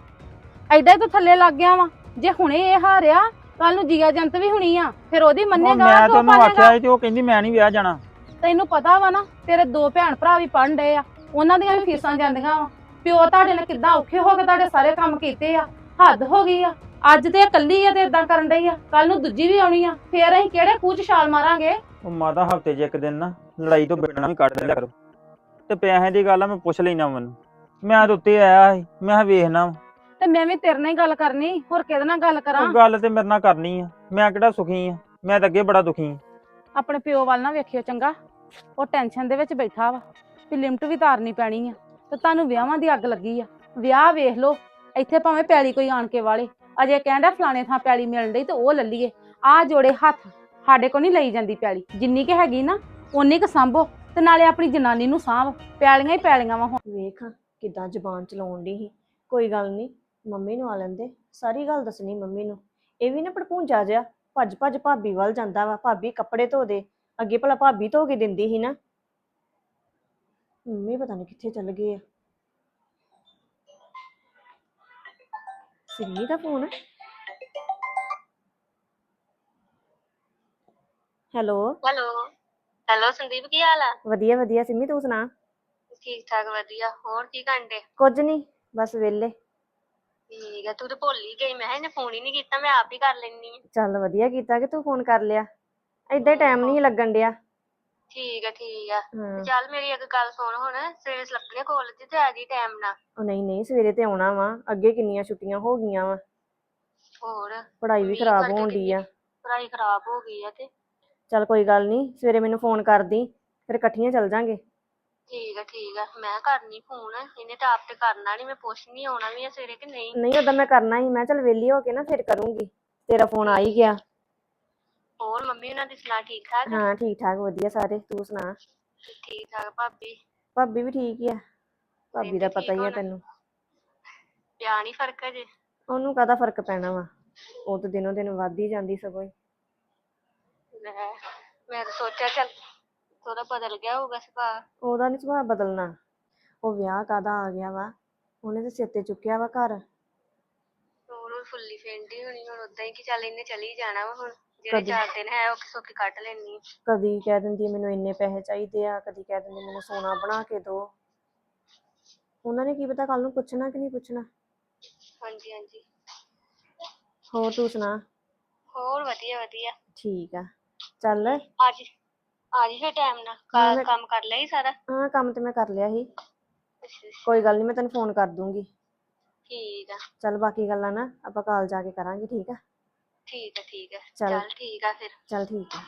ਐਦਾਂ ਹੀ ਤੂੰ ਥੱਲੇ ਲੱਗ ਗਿਆ ਵਾ। ਜੇ ਹੁਣੇ ਇਹ ਹਾਰਿਆ ਕੱਲ ਨੂੰ ਜੀਆ ਜੰਤ ਵੀ ਹੁਣੀ ਆ। ਫਿਰ ਉਹਦੀ ਮੰਨੇਗਾ ਮੈਂ ਪਾਲੇਗਾ ਆਖਿਆ ਸੀ ਤੇ ਉਹ ਕਹਿੰਦੀ ਮੈਂ ਨਹੀਂ ਵਿਆਹ ਜਾਣਾ। ਤੈਨੂੰ ਪਤਾ ਵਾ ਨਾ ਤੇਰੇ ਦੋ ਭੈਣ ਭਰਾ ਵੀ ਪੜ੍ਹਨ ਡਏ ਆ। ਉਹਨਾਂ ਦੀਆਂ ਵੀ ਫੀਸਾਂ ਜਾਂਦੀਆਂ ਵਾ। ਪਿਓ ਤੁਹਾਡੇ ਨਾਲ ਕਿੱਦਾਂ ਔਖੇ ਹੋ ਕੇ ਤੁਹਾਡੇ ਸਾਰੇ ਕੰਮ ਕੀਤੇ ਆ? ਹੱਦ ਹੋ ਗਈ ਆ। ਅੱਜ ਤੇ ਇਕੱਲੀ ਆ ਤੇ ਇਦਾਂ ਕਰਨ ਡਈ ਆ। ਕੱਲ ਨੂੰ ਦੂਜੀ ਵੀ ਆਉਣੀ ਆ। ਫੇਰ ਅਸੀਂ ਕਿਹੜੇ ਖੂਹ 'ਚ ਛਾਲ ਮਾਰਾਂਗੇ? ਉਹ ਮਾਤਾ ਹਫ਼ਤੇ 'ਚ ਇੱਕ ਦਿਨ ਨਾ ਲੜਾਈ ਤੋਂ ਬਿਨਾਂ ਵੀ ਕੱਢ ਲਿਆ ਕਰੋ। ਤੇ ਪੈਸਿਆਂ ਦੀ ਗੱਲ ਆ ਮੈਂ ਪੁੱਛ ਲੈਣਾ ਮੈਨੂੰ ਮੈਂ ਤਾਂ ਉੱਤੇ ਆਇਆ ਸੀ ਮੈਂ ਕਿਹਾ ਵੇਖਣਾ ਵਾ। ਤੇ ਮੈਂ ਵੀ ਤੇਰੇ ਨਾਲ ਹੀ ਗੱਲ ਕਰਨੀ ਹੋਰ ਕਿਹਦੇ ਨਾਲ ਗੱਲ ਕਰਾਂ? ਉਹ ਗੱਲ ਤੇ ਮੇਰੇ ਨਾਲ ਕਰਨੀ ਆ। ਮੈਂ ਕਿਹੜਾ ਸੁਖੀ ਆ? ਮੈਂ ਤਾਂ ਅੱਗੇ ਬੜਾ ਦੁਖੀ ਆ। ਆਪਣੇ ਪਿਓ ਵੱਲ ਨਾ ਵੇਖਿਓ ਚੰਗਾ। ਉਹ ਟੈਨਸ਼ਨ ਦੇ ਵਿੱਚ ਬੈਠਾ ਵਾ ਵੀ ਲਿਮਟ ਵੀ ਤਾਰਨੀ ਪੈਣੀ ਆ। ਤੇ ਤੁਹਾਨੂੰ ਵਿਆਹਾਂ ਦੀ ਅੱਗ ਲੱਗੀ ਆ। ਵਿਆਹ ਵੇਖ ਲਓ ਇੱਥੇ ਭਾਵੇਂ ਪੈਲੀ ਕੋਈ ਆਣ ਕੇ ਵਾਲੇ। ਅਜੇ ਕਹਿੰਦਾ ਫਲਾਣੇ ਥਾਂ ਪੈਲੀ ਮਿਲਣ ਡਈ ਤੇ ਉਹ ਲੱਲੀਏ ਆ ਜੋੜੇ ਹੱਥ ਸਾਡੇ ਕੋ ਨਹੀਂ ਲਈ ਜਾਂਦੀ ਪੈਲੀ। ਜਿੰਨੀ ਕਿ ਹੈਗੀ ਨਾ ਓਨੀ ਕੁ ਸੰਭੋ। ਤੇ ਨਾਲੇ ਆਪਣੀ ਜਨਾਨੀ ਨੂੰ ਸਾਂਭ ਪੈਲੀਆਂ ਹੀ ਪੈਲੀਆਂ ਵਾ ਹੁਣ। ਵੇਖ ਕਿਦਾਂ ਜ਼ਬਾਨ ਚਲਾਉਣ ਦੀ ਸੀ। ਕੋਈ ਗੱਲ ਨਹੀਂ ਮੰਮੀ ਨੂੰ ਆ ਲੈਂਦੇ ਸਾਰੀ ਗੱਲ ਦੱਸਣੀ ਮੰਮੀ ਨੂੰ। ਇਹ ਵੀ ਨਾ ਭੜਪੂੰਜਾ ਜਿਹਾ ਭੱਜ ਭੱਜ ਭਾਬੀ ਵੱਲ ਜਾਂਦਾ ਵਾ ਭਾਬੀ ਕੱਪੜੇ ਧੋ ਦੇ ਅੱਗੇ ਭਲਾ ਭਾਬੀ ਧੋ ਕੇ ਦਿੰਦੀ ਸੀ ਨਾ। ਮੰਮੀ ਪਤਾ ਨਹੀਂ ਕਿੱਥੇ ਚੱਲ ਗਏ ਆ। ਸਿੰਮੀ ਦਾ phone. Hello. Hello. Hello Sandeep ਕੀ ਹਾਲ ਆ? ਵਧੀਆ ਵਧੀਆ। ਸਿੰਮੀ ਤੂੰ ਸੁਣਾ? ਠੀਕ ਠਾਕ ਵਧੀਆ। ਹੋਰ ਕੀ ਕਰਦੇ? ਕੁਝ ਨਹੀਂ ਬਸ ਵਿਹਲੇ। ਠੀਕ ਆ ਤੂੰ ਤੇ ਭੁੱਲ ਹੀ ਗਈ। ਮੈਂ ਕਿਹਾ ਇਹਨੇ ਫੋਨ ਹੀ ਨਹੀਂ ਕੀਤਾ ਮੈਂ ਆਪ ਹੀ ਕਰ ਲੈਣੀ ਆ। ਚੱਲ ਵਧੀਆ ਕੀਤਾ ਕਿ ਤੂੰ ਫੋਨ ਕਰ ਲਿਆ? ਹੀ ਟਾਈਮ ਨਹੀਂ ਲੱਗਣ ਡਿਆ। ਠੀਕ ਆ ਠੀਕ ਆ। ਚੱਲ ਮੇਰੀ ਇੱਕ ਗੱਲ ਸੁਣ ਹੁਣ ਸਵੇਰੇ ਲੱਗਣੇ ਕਾਲਜ ਤੇ ਆ ਜੀ ਟਾਈਮ ਨਾਲ। ਉਹ ਨਹੀਂ ਨਹੀਂ ਸਵੇਰੇ ਤੇ ਆਉਣਾ ਵਾ। ਅੱਗੇ ਕਿੰਨੀਆਂ ਛੁੱਟੀਆਂ ਹੋ ਗਈਆਂ ਵਾ। ਹੋਰ ਪੜ੍ਹਾਈ ਵੀ ਖਰਾਬ ਹੋਣ ਡਈ ਆ। ਪੜ੍ਹਾਈ ਖਰਾਬ ਹੋ ਗਈ ਆ ਤੇ। ਚੱਲ ਕੋਈ ਗੱਲ ਨਹੀਂ ਸਵੇਰੇ ਮੈਨੂੰ ਫੋਨ ਕਰਦੀ ਫਿਰ ਇਕੱਠੀਆਂ ਚੱਲ ਜਾਾਂਗੇ। ਠੀਕ ਆ ਠੀਕ ਆ ਮੈਂ ਕਰਨੀ ਫੋਨ ਇਹਨੇ ਤਾਂ ਆਪ ਤੇ ਕਰਨਾ ਨਹੀਂ ਮੈਂ ਪੁੱਛਣੀ ਆਉਣਾ ਵੀ ਆ ਸਵੇਰੇ ਕਿ ਨਹੀਂ। ਨਹੀਂ ਉਦੋਂ ਮੈਂ ਕਰਨਾ ਸੀ ਮੈਂ ਚੱਲ ਵਿਹਲੀ ਹੋ ਕੇ ਨਾ ਫਿਰ ਕਰੂੰਗੀ ਤੇਰਾ ਫੋਨ ਆ ਹੀ ਗਿਆ। ਹੋਰ ਮੰਮੀ ਉਹਨਾਂ ਦੀ ਸੁਣਾ ਠੀਕ ਠਾਕ? ਆ? ਹਾਂ ਠੀਕ ਠਾਕ ਵਧੀਆ ਸਾਰੇ ਤੂੰ ਸੁਣਾ? ਠੀਕ ਠਾਕ ਭਾਬੀ? ਭਾਬੀ ਵੀ ਠੀਕ ਹੀ ਆ ਭਾਬੀ ਦਾ ਪਤਾ ਹੀ ਆ ਤੈਨੂੰ। ਪਿਆ ਨੀ ਫ਼ਰਕ ਅਜੇ? ਉਹਨੂੰ ਕਾਹਦਾ ਫ਼ਰਕ ਪੈਣਾ ਵਾ ਉਹ ਤਾਂ ਦਿਨੋਂ ਦਿਨ ਵੱਧ ਹੀ ਜਾਂਦੀ ਸਗੋਂ ਹੀ। ਮੈਂ ਤਾਂ ਸੋਚਿਆ ਚੱਲ ਥੋੜਾ ਬਦਲ ਗਿਆ ਹੋਊਗਾ ਸੁਭਾਅ। ਉਹਦਾ ਨਹੀਂ ਸੁਭਾਅ ਬਦਲਣਾ। ਉਹ ਵਿਆਹ ਕਾਹਦਾ ਆ ਗਿਆ ਵਾ? ਉਹਨੇ ਤਾਂ ਸਿਰ ਤੇ ਚੁੱਕਿਆ ਵਾ ਘਰ। ਹੋਰ ਫੁੱਲੀ ਫੈਂਡੀ ਹੋਣੀ ਹੁਣ ਉਦਾਂ ਹੀ ਕਿ ਚੱਲ ਇਹਨੇ ਚਲੀ ਜਾਣਾ ਵਾ ਹੁਣ। ਜਿਹੜੇ ਕਦੀ- ਚਾਰ ਦਿਨ ਹੈ ਉਹ ਸੋਕੇ ਕੱਢ ਲੈਣੀ ਕਦੀ ਕਹਿ ਦਿੰਦੀ ਮੈਨੂੰ ਇੰਨੇ ਪੈਸੇ ਚਾਹੀਦੇ ਆ ਕਦੀ ਕਹਿ ਦਿੰਦੀ ਮੈਨੂੰ ਸੋਨਾ ਬਣਾ ਕੇ ਦਿਓ ਉਹਨਾਂ ਨੇ ਕੀ ਪਤਾ ਕੱਲ ਨੂੰ ਪੁੱਛਣਾ ਕਿ ਨਹੀਂ ਪੁੱਛਣਾ? ਹਾਂਜੀ ਹਾਂਜੀ। ਹੋਰ ਤੂੰ ਸੁਣਾ? ਹੋਰ ਵਧੀਆ ਵਧੀਆ। ਠੀਕ ਆ। ਚੱਲ। ਅੱਜ ਆ ਜੀ ਫਿਰ ਟਾਈਮ ਨਾਲ ਹਾਂ, ਕਾ- ਮੈਂ- ਕੰਮ ਕਰ ਲਿਆ ਹੀ ਸਾਰਾ? ਹਾਂ ਕੰਮ ਤੇ ਮੈਂ ਕਰ ਲਿਆ ਸੀ। ਅੱਛਾ, ਅੱਛਾ, ਕੋਈ ਗੱਲ ਨਹੀਂ ਮੈਂ ਤੈਨੂੰ ਫੋਨ ਕਰ ਦੂੰਗੀ। ਠੀਕ ਆ। ਚੱਲ ਬਾਕੀ ਗੱਲਾਂ ਨਾ ਆਪਾਂ ਕਾਲ ਜਾ ਕੇ ਕਰਾਂਗੇ ਠੀਕ ਆ? ਠੀਕ ਆ ਠੀਕ ਆ। ਚੱਲ। ਚੱਲ ਠੀਕ ਆ ਫਿਰ। ਚੱਲ ਠੀਕ ਆ।